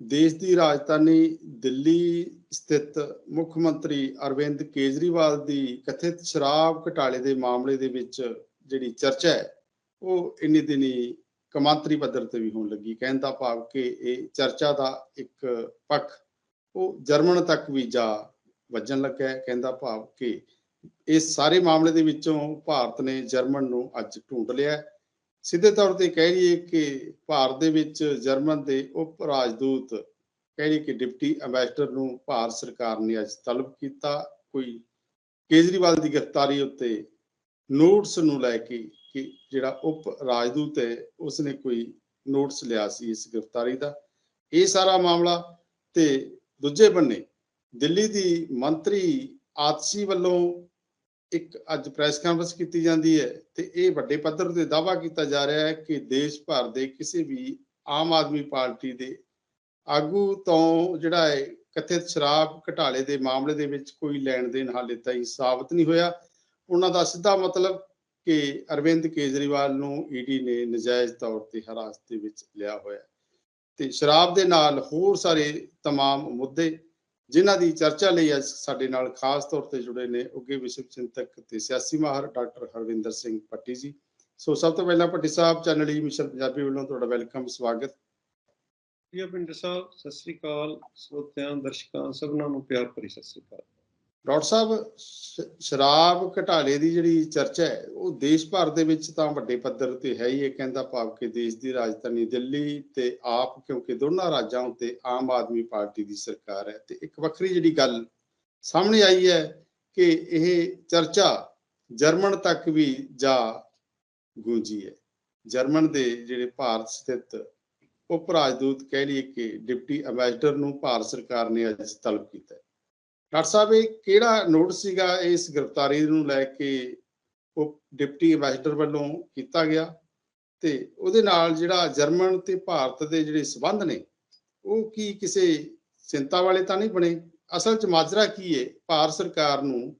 ਦੇਸ਼ ਦੀ ਰਾਜਧਾਨੀ ਦਿੱਲੀ ਸਥਿਤ ਮੁੱਖ ਮੰਤਰੀ ਅਰਵਿੰਦ ਕੇਜਰੀਵਾਲ ਦੀ ਕਥਿਤ ਸ਼ਰਾਬ ਘਟਾਲੇ ਦੇ ਮਾਮਲੇ ਦੇ ਵਿੱਚ ਜਿਹੜੀ ਚਰਚਾ ਹੈ, ਉਹ ਇੰਨੀ ਦਿਨੀ ਕਮਾਂਤਰੀ ਪੱਧਰ ਤੇ ਵੀ ਹੋਣ ਲੱਗੀ। ਕਹਿਣ ਦਾ ਭਾਵ ਕਿ ਇਹ ਚਰਚਾ ਦਾ ਇੱਕ ਪੱਖ, ਉਹ ਜਰਮਨ ਤੱਕ ਵੀ ਜਾ ਵੱਜਣ ਲੱਗਾ ਹੈ। ਕਹਿੰਦਾ ਭਾਵ ਕਿ ਇਸ ਸਾਰੇ ਮਾਮਲੇ ਦੇ ਵਿੱਚੋਂ ਭਾਰਤ ਨੇ ਜਰਮਨ ਨੂੰ ਅੱਜ ਢੂੰਡ ਲਿਆ ਸਿੱਧੇ ਤੌਰ ਤੇ ਕਹਿ ਲਈਏ ਕਿ ਭਾਰਤ ਦੇ ਵਿੱਚ ਜਰਮਨ ਦੇ ਉਪ ਰਾਜਦੂਤ ਕਹਿ ਲਈਏ ਕਿ ਡਿਪਟੀ ਐਮਬੈਸਡਰ ਨੂੰ ਭਾਰਤ ਸਰਕਾਰ ਨੇ ਅੱਜ ਤਲਬ ਕੀਤਾ। ਕੋਈ ਕੇਜਰੀਵਾਲ ਦੀ ਗ੍ਰਿਫਤਾਰੀ ਉੱਤੇ ਨੋਟਸ ਨੂੰ ਲੈ ਕੇ ਕਿ ਜਿਹੜਾ ਉਪ ਰਾਜਦੂਤ ਹੈ, ਉਸਨੇ ਕੋਈ ਨੋਟਸ ਲਿਆ ਸੀ ਇਸ ਗ੍ਰਿਫਤਾਰੀ ਦਾ। ਇਹ ਸਾਰਾ ਮਾਮਲਾ ਤੇ ਦੂਜੇ ਬੰਨੇ ਦਿੱਲੀ ਦੀ ਮੰਤਰੀ ਆਤਸੀ ਵੱਲੋਂ ਇੱਕ ਅੱਜ ਪ੍ਰੈਸ ਕਾਨਫਰੰਸ ਕੀਤੀ ਜਾਂਦੀ ਹੈ ਤੇ ਇਹ ਵੱਡੇ ਪੱਧਰ ਤੇ ਦਾਅਵਾ ਕੀਤਾ ਜਾ ਰਿਹਾ ਹੈ ਕਿ ਦੇਸ਼ ਭਰ ਦੇ ਕਿਸੇ ਵੀ ਆਮ ਆਦਮੀ ਪਾਰਟੀ ਦੇ ਆਗੂ ਤੋਂ ਜਿਹੜਾ ਹੈ ਕਥਿਤ ਸ਼ਰਾਬ ਘਟਾਲੇ ਦੇ ਮਾਮਲੇ ਦੇ ਵਿੱਚ ਕੋਈ ਲੈਣ ਦੇਣ ਹਾਲੇ ਤਾਈਂ ਸਾਬਤ ਨਹੀਂ ਹੋਇਆ ਉਹਨਾਂ ਦਾ ਸਿੱਧਾ ਮਤਲਬ ਕਿ ਅਰਵਿੰਦ ਕੇਜਰੀਵਾਲ ਨੂੰ ਈਡੀ ਨੇ ਨਜਾਇਜ਼ ਤੌਰ ਤੇ ਹਿਰਾਸਤ ਦੇ ਵਿੱਚ ਲਿਆ ਹੋਇਆ ਹੈ। ਤੇ ਸ਼ਰਾਬ ਦੇ ਨਾਲ ਹੋਰ ਸਾਰੇ तमाम ਮੁੱਦੇ ਜਿਨ੍ਹਾਂ ਦੀ ਚਰਚਾ ਲਈ ਅੱਜ ਸਾਡੇ ਨਾਲ ਖਾਸ ਤੌਰ ਤੇ ਜੁੜੇ ਨੇ ਉੱਗੇ ਵਿਸ਼ਵ ਚਿੰਤਕ ਤੇ ਸਿਆਸੀ ਮਾਹਰ ਡਾਕਟਰ ਹਰਵਿੰਦਰ ਸਿੰਘ ਪੱਟੀ ਜੀ। ਸੋ ਸਭ ਤੋਂ ਪਹਿਲਾਂ Patti Sahib, channel E mission Punjabi ਵੱਲੋਂ ਤੁਹਾਡਾ ਵੈਲਕਮ, ਸਵਾਗਤ। ਪ੍ਰਿਆ ਪਿੰਡ ਸਾਹਿਬ, ਸਤਿ ਸ੍ਰੀ ਅਕਾਲ। ਸਰੋਤਿਆਂ, ਦਰਸ਼ਕਾਂ, ਸਭਨਾਂ ਨੂੰ ਪਿਆਰ ਭਰੀ ਸਤਿ ਸ੍ਰੀ ਅਕਾਲ। ਡਾਕਟਰ ਸਾਹਿਬ ਸ਼ਰਾਬ ਘਟਾਲੇ ਦੀ ਜਿਹੜੀ ਚਰਚਾ ਹੈ, ਉਹ ਦੇਸ਼ ਭਰ ਦੇ ਵਿੱਚ ਤਾਂ ਵੱਡੇ ਪੱਧਰ ਤੇ ਹੈ ਹੀ ਇਹ ਕਹਿੰਦਾ ਭਾਵ ਕਿ ਦੇਸ਼ ਦੀ ਰਾਜਧਾਨੀ ਦਿੱਲੀ ਤੇ ਆਪ, ਕਿਉਂਕਿ ਦੋਨਾਂ ਰਾਜਾਂ ਉੱਤੇ ਆਮ ਆਦਮੀ ਪਾਰਟੀ ਦੀ ਸਰਕਾਰ ਹੈ। ਤੇ ਇੱਕ ਵੱਖਰੀ ਜਿਹੜੀ ਗੱਲ ਸਾਹਮਣੇ ਆਈ ਹੈ ਕਿ ਇਹ ਚਰਚਾ ਜਰਮਨ ਤੱਕ ਵੀ ਜਾ ਗੂੰਜੀ ਹੈ। ਜਰਮਨ ਦੇ ਜਿਹੜੇ ਭਾਰਤ ਸਥਿਤ ਉਪ ਰਾਜਦੂਤ ਕਹਿ ਲਈਏ ਕਿ ਡਿਪਟੀ ਐਮਬੈਸਡਰ ਨੂੰ ਭਾਰਤ ਸਰਕਾਰ ਨੇ ਅੱਜ ਤਲਬ ਕੀਤਾ ਡਾਕਟਰ ਸਾਹਿਬ, ਇਹ ਕਿਹੜਾ ਨੋਟ ਸੀਗਾ ਇਸ ਗ੍ਰਿਫਤਾਰੀ ਨੂੰ ਲੈ ਕੇ ਉਹ ਡਿਪਟੀ ਐਮਬੈਸਡਰ ਵੱਲੋਂ ਕੀਤਾ ਗਿਆ? ਤੇ ਉਹਦੇ ਨਾਲ ਜਿਹੜਾ ਜਰਮਨ ਤੇ ਭਾਰਤ ਦੇ ਜਿਹੜੇ ਸਬੰਧ ਨੇ, ਉਹ ਕੀ ਕਿਸੇ ਚਿੰਤਾ ਵਾਲੇ ਤਾਂ ਨਹੀਂ ਬਣੇ? ਅਸਲ 'ਚ ਮਾਜਰਾ ਕੀ ਹੈ ਭਾਰਤ ਸਰਕਾਰ ਨੂੰ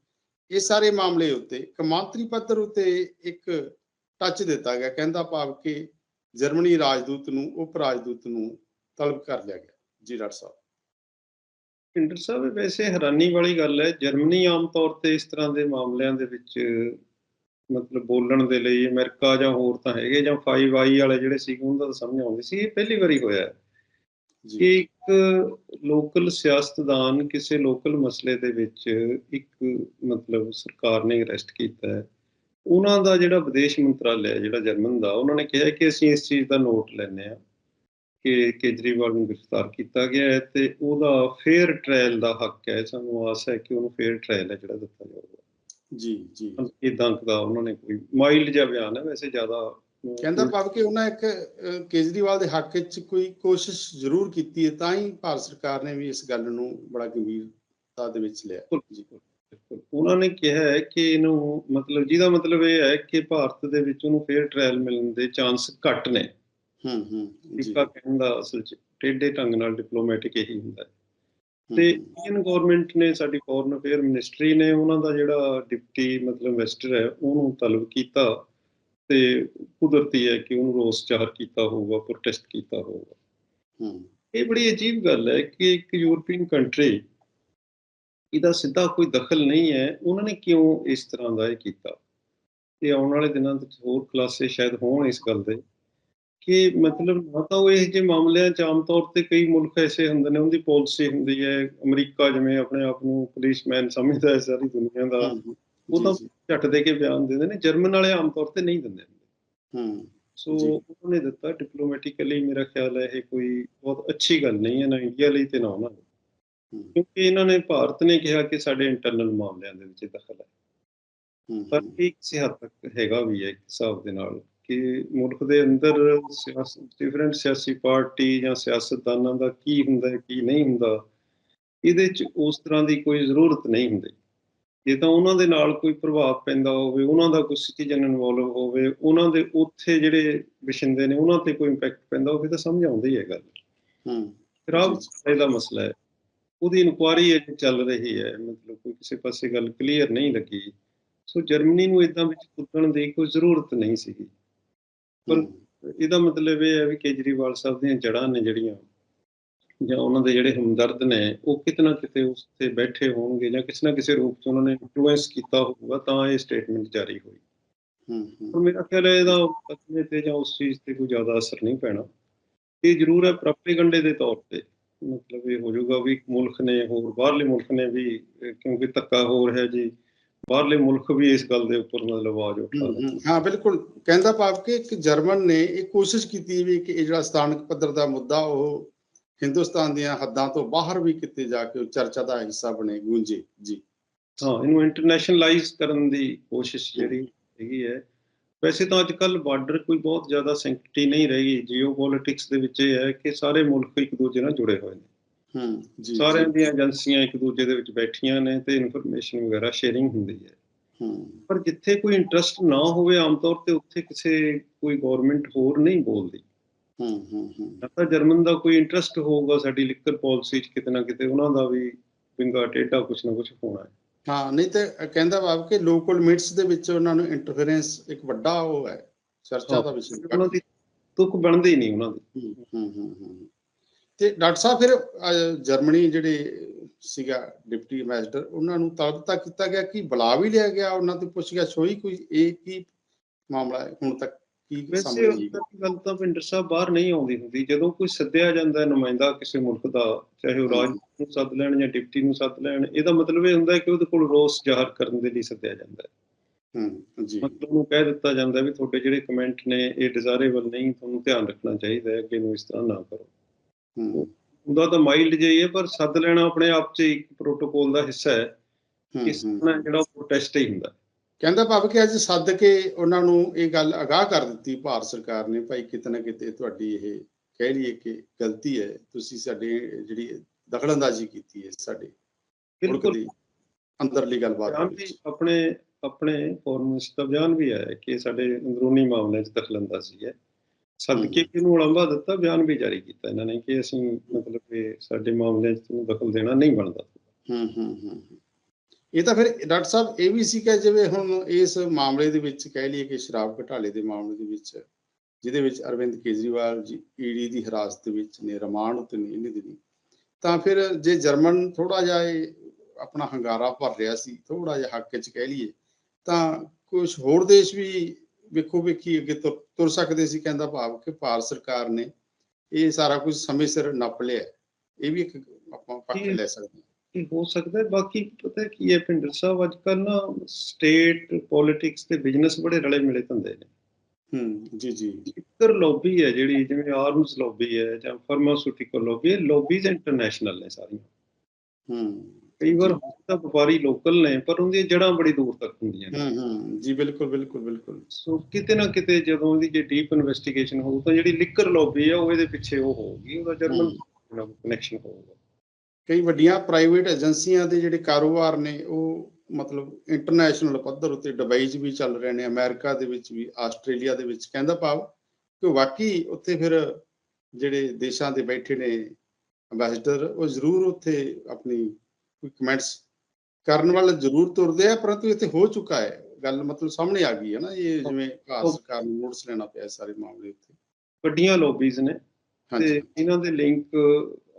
ਇਹ ਸਾਰੇ ਮਾਮਲੇ ਉੱਤੇ ਕਮਾਂਤਰੀ ਪੱਧਰ ਉੱਤੇ ਇੱਕ ਟੱਚ ਦਿੱਤਾ ਗਿਆ, ਕਹਿੰਦਾ ਭਾਵ ਕਿ ਜਰਮਨੀ ਰਾਜਦੂਤ ਨੂੰ, ਉਪ ਰਾਜਦੂਤ ਨੂੰ ਤਲਬ ਕਰ ਲਿਆ ਗਿਆ। ਜੀ ਡਾਕਟਰ ਸਾਹਿਬ। ਪਿੰਡਰ ਸਾਹਿਬ ਵੈਸੇ ਹੈਰਾਨੀ ਵਾਲੀ ਗੱਲ ਹੈ ਜਰਮਨੀ ਆਮ ਤੌਰ ਤੇ ਇਸ ਤਰ੍ਹਾਂ ਦੇ ਮਾਮਲਿਆਂ ਦੇ ਵਿੱਚ ਮਤਲਬ ਬੋਲਣ ਦੇ ਲਈ ਅਮਰੀਕਾ ਜਾਂ ਹੋਰ ਤਾਂ ਹੈਗੇ ਜਾਂ 5i ਵਾਲੇ ਜਿਹੜੇ ਸੀ ਉਹਨਾਂ ਦਾ ਸਮਝ ਆਉਂਦੀ ਸੀ ਇਹ ਪਹਿਲੀ ਵਾਰੀ ਹੋਇਆ ਕਿ ਇੱਕ ਲੋਕਲ ਸਿਆਸਤਦਾਨ ਕਿਸੇ ਲੋਕਲ ਮਸਲੇ ਦੇ ਵਿੱਚ ਇੱਕ ਮਤਲਬ ਸਰਕਾਰ ਨੇ ਅਰੈਸਟ ਕੀਤਾ ਹੈ। ਉਹਨਾਂ ਦਾ ਜਿਹੜਾ ਵਿਦੇਸ਼ ਮੰਤਰਾਲਾ ਹੈ ਜਿਹੜਾ ਜਰਮਨ ਦਾ ਉਹਨਾਂ ਨੇ ਕਿਹਾ ਕਿ ਅਸੀਂ ਇਸ ਚੀਜ਼ ਦਾ ਨੋਟ ਲੈਂਦੇ ਹਾਂ। ਕਿ ਕੇਜਰੀਵਾਲ ਨੂੰ ਗ੍ਰਿਫਤਾਰ ਕੀਤਾ ਗਿਆ ਹੈ ਤੇ ਉਹਦਾ ਫੇਅਰ ਟ੍ਰਾਇਲ ਦਾ ਹੱਕ ਹੈ ਸਾਨੂੰ ਆਸ ਹੈ ਕਿ ਉਹਨੂੰ ਫੇਅਰ ਟ੍ਰਾਇਲ ਹੈ ਜਿਹੜਾ ਦਿੱਤਾ ਜਾਊਗਾ। ਜੀ ਜੀ। ਇਦਾਂ ਦਾ ਉਹਨਾਂ ਨੇ ਕੋਈ ਮਾਈਲਡ ਜਿਹਾ ਬਿਆਨ ਹੈ ਵੈਸੇ ਜ਼ਿਆਦਾ ਕਹਿੰਦਾ ਭਾਵ ਕਿ ਉਹਨਾਂ ਇੱਕ ਕੇਜਰੀਵਾਲ ਦੇ ਹੱਕ ਵਿੱਚ ਕੋਈ ਕੋਸ਼ਿਸ਼ ਜ਼ਰੂਰ ਕੀਤੀ ਹੈ ਤਾਂ ਹੀ ਭਾਰਤ ਸਰਕਾਰ ਨੇ ਵੀ ਇਸ ਗੱਲ ਨੂੰ ਬੜਾ ਗੰਭੀਰਤਾ ਦੇ ਵਿੱਚ ਲਿਆ। ਜੀ। ਬਿਲਕੁਲ। ਉਹਨਾਂ ਨੇ ਕਿਹਾ ਹੈ ਕਿ ਇਹਨੂੰ ਮਤਲਬ ਜਿਹਦਾ ਮਤਲਬ ਇਹ ਹੈ ਕਿ ਭਾਰਤ ਦੇ ਵਿੱਚ ਉਹਨੂੰ ਫੇਅਰ ਟ੍ਰਾਇਲ ਮਿਲਣ ਦੇ ਚਾਂਸ ਘੱਟ ਨੇ। ਹੂੰ ਹੂੰ ਟਿੱਕਾ ਕਹਿਣ ਦਾ ਅਸਲ ਚ ਟੇਢੇ ਢੰਗ ਨਾਲ ਡਿਪਲੋਮੈਟਿਕ ਇਹੀ ਹੁੰਦਾ ਹੈ। ਤੇ ਇੰਡੀਅਨ ਗਵਰਨਮੈਂਟ ਨੇ ਸਾਡੀ ਫੋਰਨ ਅਫੇਅਰ ਮਿਨਿਸਟਰੀ ਨੇ ਉਹਨਾਂ ਦਾ ਜਿਹੜਾ ਡਿਪਟੀ ਮਤਲਬ ਇਨਵੈਸਟਰ ਹੈ ਉਹਨੂੰ ਤਲਬ ਕੀਤਾ ਤੇ ਕੁਦਰਤੀ ਹੈ ਕਿ ਉਹਨੂੰ ਰੋਸ ਜ਼ਾਹਰ ਕੀਤਾ ਹੋਊਗਾ ਪ੍ਰੋਟੈਸਟ ਕੀਤਾ ਹੋਊਗਾ। ਹੂੰ। ਇਹ ਬੜੀ ਅਜੀਬ ਗੱਲ ਹੈ ਕਿ ਇੱਕ ਯੂਰਪੀਅਨ ਕੰਟਰੀ ਇਹਦਾ ਸਿੱਧਾ ਕੋਈ ਦਖਲ ਨਹੀਂ ਹੈ ਉਹਨਾਂ ਨੇ ਕਿਉਂ ਇਸ ਤਰ੍ਹਾਂ ਦਾ ਇਹ ਕੀਤਾ? ਤੇ ਆਉਣ ਵਾਲੇ ਦਿਨਾਂ ਵਿੱਚ ਹੋਰ ਕਲਾਸੇ ਸ਼ਾਇਦ ਹੋਣ ਇਸ ਗੱਲ ਦੇ। ਕਿ ਮਤਲਬ ਨਾ ਤਾਂ ਉਹ ਇਹ ਜਿਹੇ ਮਾਮਲਿਆਂ 'ਚ ਆਮ ਤੌਰ ਤੇ ਕਈ ਮੁਲਕ ਐਸੇ ਹੁੰਦੇ ਨੇ ਉਹਦੀ ਪਾਲਿਸੀ ਹੁੰਦੀ ਹੈ ਅਮਰੀਕਾ ਜਿਵੇਂ ਆਪਣੇ ਆਪ ਨੂੰ ਪੁਲਿਸਮੈਨ ਸਮਝਦਾ ਹੈ ਸਾਰੀ ਦੁਨੀਆ ਦਾ। ਉਹ ਤਾਂ ਜੀ, ਜੀ, ਝੱਟ ਦੇ ਕੇ ਬਿਆਨ ਦਿੰਦੇ ਨੇ ਜਰਮਨ ਵਾਲੇ ਆਮ ਤੌਰ ਤੇ ਨਹੀਂ ਦਿੰਦੇ ਹੂੰ ਸੋ ਜੀ। ਉਹਨਾਂ ਦਿੱਤਾ ਡਿਪਲੋਮੈਟਿਕਲੀ ਮੇਰਾ ਖਿਆਲ ਹੈ ਇਹ ਕੋਈ ਬਹੁਤ ਅੱਛੀ ਗੱਲ ਨਹੀਂ ਹੈ ਨਾ ਇੰਡੀਆ ਲਈ ਤੇ ਨਾ ਉਹਨਾਂ ਲਈ। ਕਿਉਂਕਿ ਇਹਨਾਂ ਨੇ ਭਾਰਤ ਨੇ ਕਿਹਾ ਕਿ ਸਾਡੇ ਇੰਟਰਨਲ ਮਾਮਲਿਆਂ ਦੇ ਵਿੱਚ ਦਖਲ ਹੈ। ਪਰ ਇਹ ਕਿਸੇ ਹੱਦ ਤੱਕ ਹੈਗਾ ਵੀ ਹੈ ਇੱਕ ਹਿਸਾਬ ਦੇ ਨਾਲ। ਕਿ ਮੁਲਕ ਦੇ ਅੰਦਰ ਸਿਆਸਤ ਡਿਫਰੈਂਟ ਸਿਆਸੀ ਪਾਰਟੀ ਜਾਂ ਸਿਆਸਤਦਾਨਾਂ ਦਾ ਕੀ ਹੁੰਦਾ ਹੈ ਕੀ ਨਹੀਂ ਹੁੰਦਾ ਇਹਦੇ 'ਚ ਉਸ ਤਰ੍ਹਾਂ ਦੀ ਕੋਈ ਜ਼ਰੂਰਤ ਨਹੀਂ ਹੁੰਦੀ। ਜੇ ਤਾਂ ਉਹਨਾਂ ਦੇ ਨਾਲ ਕੋਈ ਪ੍ਰਭਾਵ ਪੈਂਦਾ ਹੋਵੇ ਉਹਨਾਂ ਦਾ ਕੋਈ ਸਿਟੀਜ਼ਨ ਇਨਵੋਲਵ ਹੋਵੇ ਉਹਨਾਂ ਦੇ ਉੱਥੇ ਜਿਹੜੇ ਵਿਸ਼ਿੰਦੇ ਨੇ ਉਹਨਾਂ ਤੇ ਕੋਈ ਇੰਪੈਕਟ ਪੈਂਦਾ ਹੋਵੇ ਤਾਂ ਸਮਝ ਆਉਂਦੀ ਹੈ ਗੱਲ। ਹੂੰ। ਸ਼ਰਾਬ ਦਾ ਮਸਲਾ ਹੈ। ਉਹਦੀ ਇਨਕੁਆਰੀ ਚੱਲ ਰਹੀ ਹੈ ਮਤਲਬ ਕੋਈ ਕਿਸੇ ਪਾਸੇ ਗੱਲ ਕਲੀਅਰ ਨਹੀਂ ਲੱਗੀ। ਸੋ ਜਰਮਨੀ ਨੂੰ ਇਦਾਂ ਵਿੱਚ ਕੁੱਦਣ ਦੀ ਕੋਈ ਜ਼ਰੂਰਤ ਨਹੀਂ ਸੀਗੀ। ਪਰ ਹੂੰ, ਇਹਦਾ ਮਤਲਬ ਇਹ ਹੈ ਵੀ ਕੇਜਰੀਵਾਲ ਸਾਹਿਬ ਦੀਆਂ ਜੜ੍ਹਾਂ ਨੇ ਜਿਹੜੀਆਂ ਜਾਂ ਉਹਨਾਂ ਦੇ ਜਿਹੜੇ ਹਮਦਰਦ ਨੇ ਉਹ ਕਿਤੇ ਨਾ ਕਿਤੇ ਉਸ ਤੇ ਬੈਠੇ ਹੋਣਗੇ ਜਾਂ ਕਿਸੇ ਨਾ ਕਿਸੇ ਰੂਪ 'ਚ ਉਹਨਾਂ ਨੇ ਇਨਫਲੂਐਂਸ ਕੀਤਾ ਹੋਊਗਾ ਤਾਂ ਇਹ ਸਟੇਟਮੈਂਟ ਜਾਰੀ ਹੋਈ। ਹੂੰ ਹੂੰ। ਪਰ ਮੇਰਾ ਖਿਆਲ ਹੈ ਇਹਦਾ ਕਤਲੇ ਤੇ ਜਾਂ ਉਸ ਚੀਜ਼ ਤੇ ਕੋਈ ਜ਼ਿਆਦਾ ਅਸਰ ਨਹੀਂ ਪੈਣਾ। ਇਹ ਜ਼ਰੂਰ ਹੈ ਪ੍ਰੋਪੇਗੰਡੇ ਦੇ ਤੌਰ ਤੇ। ਮਤਲਬ ਇਹ ਹੋ ਜਾਊਗਾ ਵੀ ਮੁਲਕ ਨੇ ਹੋਰ ਬਾਹਰਲੇ ਮੁਲਕ ਨੇ ਵੀ ਕਿਉਂਕਿ ਧੱਕਾ ਹੋ ਰਿਹਾ ਜੀ। ਬਾਹਰਲੇ ਮੁਲਕ ਵੀ ਇਸ ਗੱਲ ਦੇ ਉੱਪਰ ਮਤਲਬ ਆਵਾਜ਼ ਉਠਾ ਰਹੇ ਹਾਂ। ਬਿਲਕੁਲ। ਕਹਿੰਦਾ ਭਾਵ ਕਿ ਇੱਕ ਜਰਮਨ ਨੇ ਇਹ ਕੋਸ਼ਿਸ਼ ਕੀਤੀ ਵੀ ਕਿ ਇਹ ਜਿਹੜਾ ਸਥਾਨਕ ਪੱਧਰ ਦਾ ਮੁੱਦਾ ਉਹ ਹਿੰਦੁਸਤਾਨ ਦੀਆਂ ਹੱਦਾਂ ਤੋਂ ਬਾਹਰ ਵੀ ਕਿਤੇ ਜਾ ਕੇ ਉਹ ਚਰਚਾ ਦਾ ਹਿੱਸਾ ਬਣੇ ਗੂੰਜੇ। ਜੀ। ਹਾਂ ਇਹਨੂੰ ਇੰਟਰਨੈਸ਼ਨਲਾਈਜ਼ ਕਰਨ ਦੀ ਕੋਸ਼ਿਸ਼ ਜਿਹੜੀ ਹੈਗੀ ਹੈ। ਵੈਸੇ ਤਾਂ ਅੱਜ ਕੱਲ ਬਾਰਡਰ ਕੋਈ ਬਹੁਤ ਜ਼ਿਆਦਾ ਸੈਂਕਟਿਟੀ ਨਹੀਂ ਰਹੀ। ਜੀਓਪੋਲਿਟਿਕਸ ਦੇ ਵਿੱਚ ਇਹ ਹੈ ਕਿ ਸਾਰੇ ਮੁਲਕ ਇੱਕ ਦੂਜੇ ਨਾਲ ਜੁੜੇ ਹੋਏ ਨੇ। ਹੂੰ ਜੀ ਸਾਰਿਆਂ ਦੀਆਂ ਏਜੰਸੀਆਂ ਇੱਕ ਦੂਜੇ ਦੇ ਵਿੱਚ ਬੈਠੀਆਂ ਨੇ ਤੇ ਇਨਫੋਰਮੇਸ਼ਨ ਵਗੈਰਾ ਸ਼ੇਅਰਿੰਗ ਹੁੰਦੀ ਹੈ। ਹੂੰ। ਪਰ ਜਿੱਥੇ ਕੋਈ ਇੰਟਰਸਟ ਨਾ ਹੋਵੇ ਆਮ ਤੌਰ ਤੇ ਉੱਥੇ ਕਿਸੇ ਕੋਈ ਗਵਰਨਮੈਂਟ ਹੋਰ ਨਹੀਂ ਬੋਲਦੀ। ਹੂੰ ਹੂੰ ਹੂੰ। ਤਾਂ ਜਰਮਨ ਦਾ ਕੋਈ ਇੰਟਰਸਟ ਹੋਊਗਾ ਸਾਡੀ ਲਿਕਰ ਪਾਲਿਸੀ 'ਚ ਕਿਤੇ ਨਾ ਕਿਤੇ ਉਹਨਾਂ ਦਾ ਵੀ ਵਿੰਗਾ ਟੇਢਾ ਕੁਛ ਨਾ ਕੁਛ ਹੋਣਾ ਹੈ। ਹਾਂ ਨਹੀਂ ਤੇ ਕਹਿੰਦਾ ਭਾਵ ਕਿ ਲੋਕਲ ਮਿਟਸ ਦੇ ਵਿੱਚ ਉਹਨਾਂ ਨੂੰ ਇੰਟਰਫੇਰੈਂਸ ਇੱਕ ਵੱਡਾ ਉਹ ਹੈ ਚਰਚਾ ਦਾ ਵਿਸ਼ਾ। ਉਹਨਾਂ ਦੀ ਤੁਕ ਬਣਦੀ ਨਹੀਂ ਉਹਨਾਂ ਦੀ। ਹੂੰ ਹੂੰ ਹੂੰ ਹੂੰ। ਤੇ ਡਾਕਟਰ ਸਾਹਿਬ ਫਿਰ ਜਰਮਨੀ ਜਿਹੜੇ ਸੀਗਾ ਡਿਪਟੀ ਐਮਬੈਸਡਰ ਉਹਨਾਂ ਨੂੰ ਤਲਬ ਤਾਂ ਕੀਤਾ ਗਿਆ ਕਿ ਬੁਲਾ ਵੀ ਲਿਆ ਗਿਆ ਉਹਨਾਂ ਤੇ ਪੁੱਛ ਗਿਆ ਹੋਈ ਕੋਈ ਇਹ ਕੀ ਮਾਮਲਾ ਹੈ ਹੁਣ ਤੱਕ ਕੀ ਉੱਧਰ ਦੀ ਗੱਲ ਤਾਂ ਪਿੰਡਰ ਸਾਹਿਬ ਬਾਹਰ ਨਹੀਂ ਆਉਂਦੀ ਹੁੰਦੀ ਜਦੋਂ ਕੋਈ ਸੱਦਿਆ ਜਾਂਦਾ ਹੈ ਨੁਮਾਇੰਦਾ ਕਿਸੇ ਮੁਲਕ ਦਾ ਚਾਹੇ ਉਹ ਰਾਜ ਨੂੰ ਸੱਦ ਲੈਣ ਜਾਂ ਡਿਪਟੀ ਨੂੰ ਸੱਦ ਲੈਣ ਇਹਦਾ ਮਤਲਬ ਇਹ ਹੁੰਦਾ ਹੈ ਕਿ ਉਹਦੇ ਕੋਲ ਰੋਸ ਜ਼ਾਹਰ ਕਰਨ ਦੇ ਲਈ ਸੱਦਿਆ ਜਾਂਦਾ ਹੈ। ਹੂੰ ਜੀ। ਮਤਲਬ ਉਹਨੂੰ ਕਹਿ ਦਿੱਤਾ ਜਾਂਦਾ ਵੀ ਤੁਹਾਡੇ ਜਿਹੜੇ ਕਮੈਂਟ ਨੇ ਇਹ ਡਿਜ਼ਾਇਰੇਬਲ ਨਹੀਂ ਤੁਹਾਨੂੰ ਧਿਆਨ ਰੱਖਣਾ ਚਾਹੀਦਾ ਹੈ ਅੱਗੇ ਨੂੰ ਇਸ ਤਰ੍ਹਾਂ ਨਾ ਕਰੋ। ਉਹਦਾ ਤਾਂ ਮਾਈਲਡ ਜਿਹਾ ਹੀ ਹੈ ਪਰ ਸੱਦ ਲੈਣਾ ਆਪਣੇ ਆਪ 'ਚ ਇੱਕ ਪ੍ਰੋਟੋਕੋਲ ਦਾ ਹਿੱਸਾ ਹੈ ਇਸ। ਤਰ੍ਹਾਂ ਜਿਹੜਾ ਪ੍ਰੋਟੈਸਟ ਹੀ ਹੁੰਦਾ। ਕਹਿੰਦਾ ਭਾਵ ਕਿ ਅੱਜ ਸੱਦ ਕੇ ਉਹਨਾਂ ਨੂੰ ਇਹ ਗੱਲ ਅਗਾਹ ਕਰ ਦਿੱਤੀ ਭਾਰਤ ਸਰਕਾਰ ਨੇ ਭਾਈ ਕਿਤੇ ਨਾ ਕਿਤੇ ਤੁਹਾਡੀ ਇਹ ਕਹਿ ਲਈਏ ਕਿ ਗਲਤੀ ਹੈ ਤੁਸੀਂ ਸਾਡੇ ਜਿਹੜੀ ਦਖਲਅੰਦਾਜ਼ੀ ਕੀਤੀ ਹੈ ਸਾਡੇ ਬਿਲਕੁਲ। ਅੰਦਰਲੀ ਗੱਲਬਾਤ ਆਪਣੇ ਆਪਣੇ ਫੋਰਨ ਮਿਨਿਸਟਰ ਬਿਆਨ ਵੀ ਆਇਆ ਕਿ ਸਾਡੇ ਅੰਦਰੂਨੀ ਮਾਮਲਿਆਂ 'ਚ ਦਖਲਅੰਦਾਜ਼ੀ ਹੈ। ਸਦਕੇ। ਇਹਨੂੰ ਉਲੰਭਾ ਦਿੱਤਾ ਬਿਆਨ ਵੀ ਜਾਰੀ ਕੀਤਾ ਇਹਨਾਂ ਨੇ ਕਿ ਅਸੀਂ ਮਤਲਬ ਕਿ ਸਾਡੇ ਮਾਮਲਿਆਂ 'ਚ ਤੁਹਾਨੂੰ ਦਖਲ ਦੇਣਾ ਨਹੀਂ ਬਣਦਾ ਹੂੰ ਹੂੰ ਹੂੰ। ਇਹ ਤਾਂ ਫਿਰ ਡਾਕਟਰ ਸਾਹਿਬ ਇਹ ਵੀ ਸੀ ਕਿ ਜਿਵੇਂ ਹੁਣ ਇਸ ਮਾਮਲੇ ਦੇ ਵਿੱਚ ਕਹਿ ਲਈਏ ਕਿ ਸ਼ਰਾਬ ਘਟਾਲੇ ਦੇ ਮਾਮਲੇ ਦੇ ਵਿੱਚ ਜਿਹਦੇ ਵਿੱਚ ਅਰਵਿੰਦ ਕੇਜਰੀਵਾਲ ਜੀ ਈਡੀ ਦੀ ਹਿਰਾਸਤ ਦੇ ਵਿੱਚ ਨੇ ਰਿਮਾਂਡ ਉੱਤੇ ਨੇ ਇਹਨੇ ਦਿਨੀ ਤਾਂ ਫਿਰ ਜੇ ਜਰਮਨ ਥੋੜਾ ਜਿਹਾ ਇਹ ਆਪਣਾ ਹੰਗਾਰਾ ਭਰ ਰਿਹਾ ਸੀ ਥੋੜਾ ਜਿਹਾ ਹੱਕ 'ਚ ਕਹਿ ਲਈਏ ਤਾਂ ਕੁਝ ਹੋਰ ਦੇਸ਼ ਵੀ ਵੇਖੋ ਵੇਖੀ ਅੱਗੇ ਤੁਰ ਸਕਦੇ ਸੀ ਕਹਿੰਦਾ ਭਾਵ ਕਿ ਭਾਰਤ ਸਰਕਾਰ ਨੇ ਇਹ ਸਾਰਾ ਕੁਝ ਸਮੇਂ ਸਿਰ ਨੱਪ ਲਿਆ। ਇਹ ਵੀ ਇੱਕ ਆਪਾਂ ਪੱਖ ਲੈ ਸਕਦੇ ਹਾਂ। ਸਕਦਾ ਹੈ ਬਾਕੀ ਪਤਾ ਕੀ ਹੈ ਭਿੰਡਰ ਸਾਹਿਬ ਅੱਜ ਕੱਲ੍ਹ ਨਾ ਸਟੇਟ ਪੋਲਿਟਿਕਸ ਤੇ ਬਿਜ਼ਨਸ ਬੜੇ ਰਲੇ ਮਿਲੇ ਧੰਦੇ ਨੇ। ਹੂੰ ਜੀ ਜੀ। ਇੱਕਰ ਲੌਬੀ ਹੈ ਜਿਹੜੀ ਜਿਵੇਂ ਆਰਮਸ ਲੌਬੀ ਹੈ ਜਾਂ ਫਾਰਮਾਸਿਊਟੀਕਲ ਲੌਬੀ ਹੈ ਲੌਬੀਜ਼ ਇੰਟਰਨੈਸ਼ਨਲ ਨੇ ਸਾਰੀਆਂ। ਹੂੰ। ਕਈ ਵਾਰ ਤਾਂ ਵਪਾਰੀ ਲੋਕਲ ਨੇ ਪਰ ਉਹਦੀਆਂ ਜੜ੍ਹਾਂ ਬੜੀ ਦੂਰ ਤੱਕ ਹੁੰਦੀਆਂ ਨੇ। ਹੂੰ ਹੂੰ ਜੀ ਬਿਲਕੁਲ ਬਿਲਕੁਲ ਬਿਲਕੁਲ। ਸੋ ਕਿਤੇ ਨਾ ਕਿਤੇ ਜਦੋਂ ਉਹਦੀ ਜੇ ਡੀਪ ਇਨਵੈਸਟੀਗੇਸ਼ਨ ਹੋਊ ਤਾਂ ਜਿਹੜੀ ਲਿਕਰ ਲੌਬੀ ਹੈ ਉਹ ਇਹਦੇ ਪਿੱਛੇ ਉਹ ਹੋਊਗੀ ਉਹਦਾ ਜਰਮਨ ਕਨੈਕਸ਼ਨ ਹੋਊਗਾ। ਕਈ ਵੱਡੀਆਂ ਪ੍ਰਾਈਵੇਟ ਏਜੰਸੀਆਂ ਦੇ ਜਿਹੜੇ ਕਾਰੋਬਾਰ ਨੇ ਉਹ ਮਤਲਬ ਇੰਟਰਨੈਸ਼ਨਲ ਪੱਧਰ ਉੱਤੇ ਦੁਬਈ 'ਚ ਵੀ ਚੱਲ ਰਹੇ ਨੇ ਅਮਰੀਕਾ ਦੇ ਵਿੱਚ ਵੀ ਆਸਟ੍ਰੇਲੀਆ ਦੇ ਵਿੱਚ ਕਹਿੰਦਾ ਭਾਵ ਕਿ ਵਾਕਈ ਉੱਥੇ ਫਿਰ ਜਿਹੜੇ ਦੇਸ਼ਾਂ ਦੇ ਬੈਠੇ ਨੇ ਐਮਬੈਸਡਰ ਉਹ ਜ਼ਰੂਰ ਉੱਥੇ ਆਪਣੀ ਕੋਈ ਕਮੈਂਟਸ ਕਰਨ ਵੱਲ ਜ਼ਰੂਰ ਤੁਰਦੇ ਆ ਪਰੰਤੂ ਇੱਥੇ ਹੋ ਚੁੱਕਾ ਹੈ। ਗੱਲ ਮਤਲਬ ਸਾਹਮਣੇ ਆ ਗਈ ਹੈ ਨਾ ਇਹ ਜਿਵੇਂ ਭਾਰਤ ਸਰਕਾਰ ਨੂੰ ਨੋਟਿਸ ਲੈਣਾ ਪਿਆ ਸਾਰੇ ਮਾਮਲੇ ਉੱਤੇ। ਵੱਡੀਆਂ ਲੌਬੀਜ਼ ਨੇ ਤੇ ਇਹਨਾਂ ਦੇ ਲਿੰਕ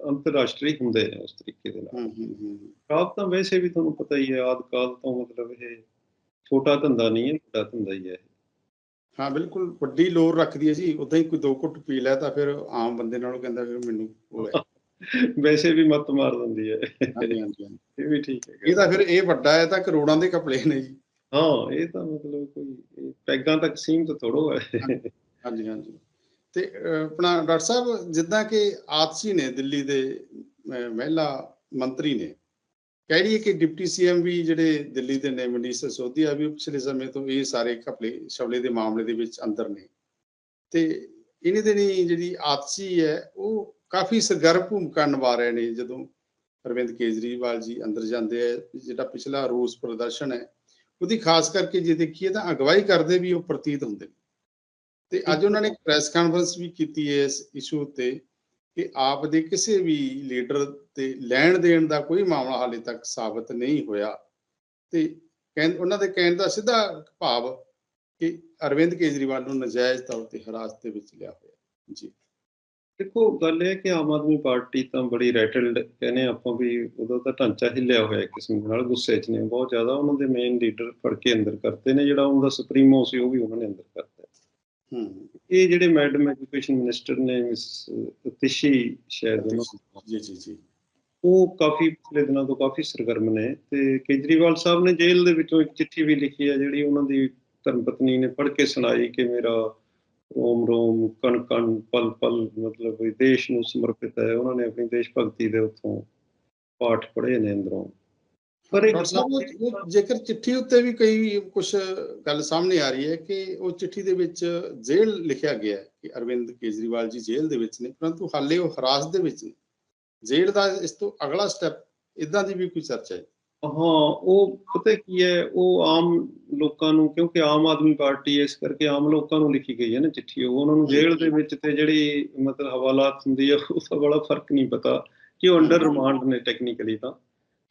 ਅੰਤਰਰਾਸ਼ਟਰੀ ਹੁੰਦੇ ਨੇ ਉਸ ਤਰੀਕੇ ਦੇ ਨਾਲ। ਹੂੰ ਹੂੰ ਹੂੰ। ਸ਼ਰਾਬ ਤਾਂ ਵੈਸੇ ਵੀ ਤੁਹਾਨੂੰ ਪਤਾ ਹੀ ਹੈ ਆਦ ਕਾਲ ਤੋਂ ਮਤਲਬ ਇਹ ਛੋਟਾ ਧੰਦਾ ਨਹੀਂ ਹੈ ਵੱਡਾ ਧੰਦਾ ਹੀ ਹੈ। ਹਾਂ ਬਿਲਕੁਲ ਵੱਡੀ ਲੋਰ ਰੱਖਦੀ ਹੈ ਜੀ। ਉਦਾਂ ਹੀ ਕੋਈ ਦੋ ਘੁੱਟ ਪੀ ਲੈ ਤਾਂ ਫਿਰ ਆਮ ਬੰਦੇ ਨਾਲੋਂ ਕਹਿੰਦਾ ਫਿਰ ਮੈਨੂੰ ਉਹ ਹੈ। ਵੈਸੇ ਵੀ ਮੱਤ ਮਾਰ ਦਿੰਦੀ ਹੈ। ਹਾਂਜੀ ਹਾਂਜੀ ਹਾਂਜੀ। ਇਹ ਵੀ ਠੀਕ ਹੈ ਇਹ ਤਾਂ ਫਿਰ ਇਹ ਵੱਡਾ ਹੈ ਤਾਂ ਕਰੋੜਾਂ ਦੇ ਕਪਲੇ ਨੇ ਜੀ। ਹਾਂ ਇਹ ਤਾਂ ਮਤਲਬ ਕੋਈ ਪੈਗਾਂ ਤੱਕ ਸੀਮਤ ਥੋੜੋ ਹੈ। ਹਾਂਜੀ ਹਾਂਜੀ। ਤੇ ਆਪਣਾ ਡਾਕਟਰ ਸਾਹਿਬ ਜਿੱਦਾਂ ਕਿ ਆਤਸੀ ਨੇ ਦਿੱਲੀ ਦੇ ਮਹਿਲਾ ਮੰਤਰੀ ਨੇ ਕਹਿ ਲਈਏ ਕਿ ਡਿਪਟੀ ਸੀਐਮ ਵੀ ਜਿਹੜੇ ਦਿੱਲੀ ਦੇ ਨੇ ਮਨੀਸ਼ ਸਿਸੋਦੀਆ ਵੀ ਪਿਛਲੇ ਸਮੇਂ ਤੋਂ ਇਹ ਸਾਰੇ ਕਪਲੇ ਸ਼ਬਲੇ ਦੇ ਮਾਮਲੇ ਦੇ ਵਿੱਚ ਅੰਦਰ ਨੇ। ਤੇ ਇਹਨੇ ਦੇ ਨਹੀਂ ਜਿਹੜੀ ਆਤਸੀ ਹੈ ਉਹ ਕਾਫੀ ਸਰਗਰਮ ਭੂਮਿਕਾ ਨਿਭਾ ਰਹੇ ਨੇ। ਜਦੋਂ ਅਰਵਿੰਦ ਕੇਜਰੀਵਾਲ ਜੀ ਅੰਦਰ ਜਾਂਦੇ ਆ ਜਿਹੜਾ ਪਿਛਲਾ ਰੋਸ ਪ੍ਰਦਰਸ਼ਨ ਹੈ ਉਹਦੀ ਖਾਸ ਕਰਕੇ ਜੇ ਦੇਖੀਏ ਤਾਂ ਅਗਵਾਈ ਕਰਦੇ ਵੀ ਉਹ ਪ੍ਰਤੀਤ ਹੁੰਦੇ ਨੇ। ਤੇ ਅੱਜ ਉਹਨਾਂ ਨੇ ਇੱਕ ਪ੍ਰੈਸ ਕਾਨਫਰੰਸ ਵੀ ਕੀਤੀ ਹੈ ਇਸ ਇਸ਼ੂ ਉੱਤੇ ਕਿ ਆਪ ਦੇ ਕਿਸੇ ਵੀ ਲੀਡਰ ਤੇ ਲੈਣ ਦੇਣ ਦਾ ਕੋਈ ਮਾਮਲਾ ਹਾਲੇ ਤੱਕ ਸਾਬਤ ਨਹੀਂ ਹੋਇਆ। ਤੇ ਉਹਨਾਂ ਦੇ ਕਹਿਣ ਦਾ ਸਿੱਧਾ ਭਾਵ ਕਿ ਅਰਵਿੰਦ ਕੇਜਰੀਵਾਲ ਨੂੰ ਨਜਾਇਜ਼ ਤੌਰ ਤੇ ਹਿਰਾਸਤ ਦੇ ਵਿੱਚ ਲਿਆ ਹੋਇਆ ਜੀ। ਦੇਖੋ ਗੱਲ ਇਹ ਕਿ ਆਮ ਆਦਮੀ ਪਾਰਟੀ ਤਾਂ ਬੜੀ ਰੈਟਲਡ ਕਹਿੰਦੇ ਆਪਾਂ ਵੀ ਉਹਦਾ ਤਾਂ ਢਾਂਚਾ ਹਿੱਲਿਆ ਹੋਇਆ ਇੱਕ ਕਿਸਮ ਨਾਲ ਗੁੱਸੇ 'ਚ ਨੇ। ਬਹੁਤ ਜ਼ਿਆਦਾ ਉਹਨਾਂ ਦੇ ਮੇਨ ਲੀਡਰ ਫੜ ਕੇ ਅੰਦਰ ਕਰਤੇ ਨੇ ਜਿਹੜਾ ਉਹਦਾ ਸੁਪਰੀਮੋ ਸੀ ਉਹ ਵੀ ਉਹਨਾਂ ਨੇ ਅੰਦਰ ਕਰਤਾ ਹੂੰ। ਇਹ ਜਿਹੜੇ ਮੈਡਮ ਐਜੂਕੇਸ਼ਨ ਮਿਨਿਸਟਰ ਨੇ ਮਿਸ ਤਿਸ਼ੀ ਸ਼ਾਇਦ ਉਹਨਾਂ ਜੀ ਜੀ ਜੀ। ਉਹ ਕਾਫੀ ਪਿਛਲੇ ਦਿਨਾਂ ਤੋਂ ਕਾਫੀ ਸਰਗਰਮ ਨੇ ਤੇ ਕੇਜਰੀਵਾਲ ਸਾਹਿਬ ਨੇ ਜੇਲ੍ਹ ਦੇ ਵਿੱਚੋਂ ਇੱਕ ਚਿੱਠੀ ਵੀ ਲਿਖੀ ਹੈ ਜਿਹੜੀ ਉਹਨਾਂ ਦੀ ਧਰਮ ਪਤਨੀ ਨੇ ਪੜ੍ਹ ਕੇ ਸੁਣਾਈ ਕਿ ਮੇਰਾ ਰੋਮ ਰੋਮ ਕਣ ਕਣ ਪਲ ਪਲ ਮਤਲਬ ਵੀ ਦੇਸ਼ ਨੂੰ ਸਮਰਪਿਤ ਹੈ। ਉਹਨਾਂ ਨੇ ਆਪਣੀ ਦੇਸ਼ ਭਗਤੀ ਦੇ ਉੱਥੋਂ ਪਾਠ ਪੜ੍ਹੇ ਨੇ ਅੰਦਰੋਂ। ਪਰ ਉਹ ਜੇਕਰ ਚਿੱਠੀ ਉੱਤੇ ਵੀ ਕਈ ਕੁਝ ਗੱਲ ਸਾਹਮਣੇ ਆ ਰਹੀ ਹੈ ਕਿ ਉਹ ਚਿੱਠੀ ਦੇ ਵਿੱਚ ਜੇਲ੍ਹ ਲਿਖਿਆ ਗਿਆ ਹੈ ਕਿ ਅਰਵਿੰਦ ਕੇਜਰੀਵਾਲ ਜੀ ਜੇਲ੍ਹ ਦੇ ਵਿੱਚ ਨੇ ਪਰੰਤੂ ਹਾਲੇ ਉਹ ਹਰਾਸ ਦੇ ਵਿੱਚ ਨੇ। ਜੇਲ੍ਹ ਦਾ ਇਸ ਤੋਂ ਅਗਲਾ ਸਟੈਪ ਇਦਾਂ ਦੀ ਵੀ ਕੋਈ ਚਰਚਾ ਹੈ। ਹਾਂ ਉਹ ਪਤਾ ਕੀ ਹੈ ਉਹ ਆਮ ਲੋਕਾਂ ਨੂੰ ਕਿਉਂਕਿ ਆਮ ਆਦਮੀ ਪਾਰਟੀ ਇਸ ਕਰਕੇ ਆਮ ਲੋਕਾਂ ਨੂੰ ਲਿਖੀ ਗਈ ਹੈ ਨਾ ਚਿੱਠੀ ਉਹ ਉਹਨਾਂ ਨੂੰ ਜੇਲ੍ਹ ਦੇ ਵਿੱਚ ਤੇ ਜਿਹੜੀ ਮਤਲਬ ਹਵਾਲਾਤ ਹੁੰਦੀ ਹੈ ਉਸ ਦਾ ਬੜਾ ਫ਼ਰਕ ਨਹੀਂ ਪਤਾ ਕਿ ਉਹ ਅੰਡਰ ਰਿਮਾਂਡ ਨੇ ਟੈਕਨੀਕਲੀ ਤਾਂ।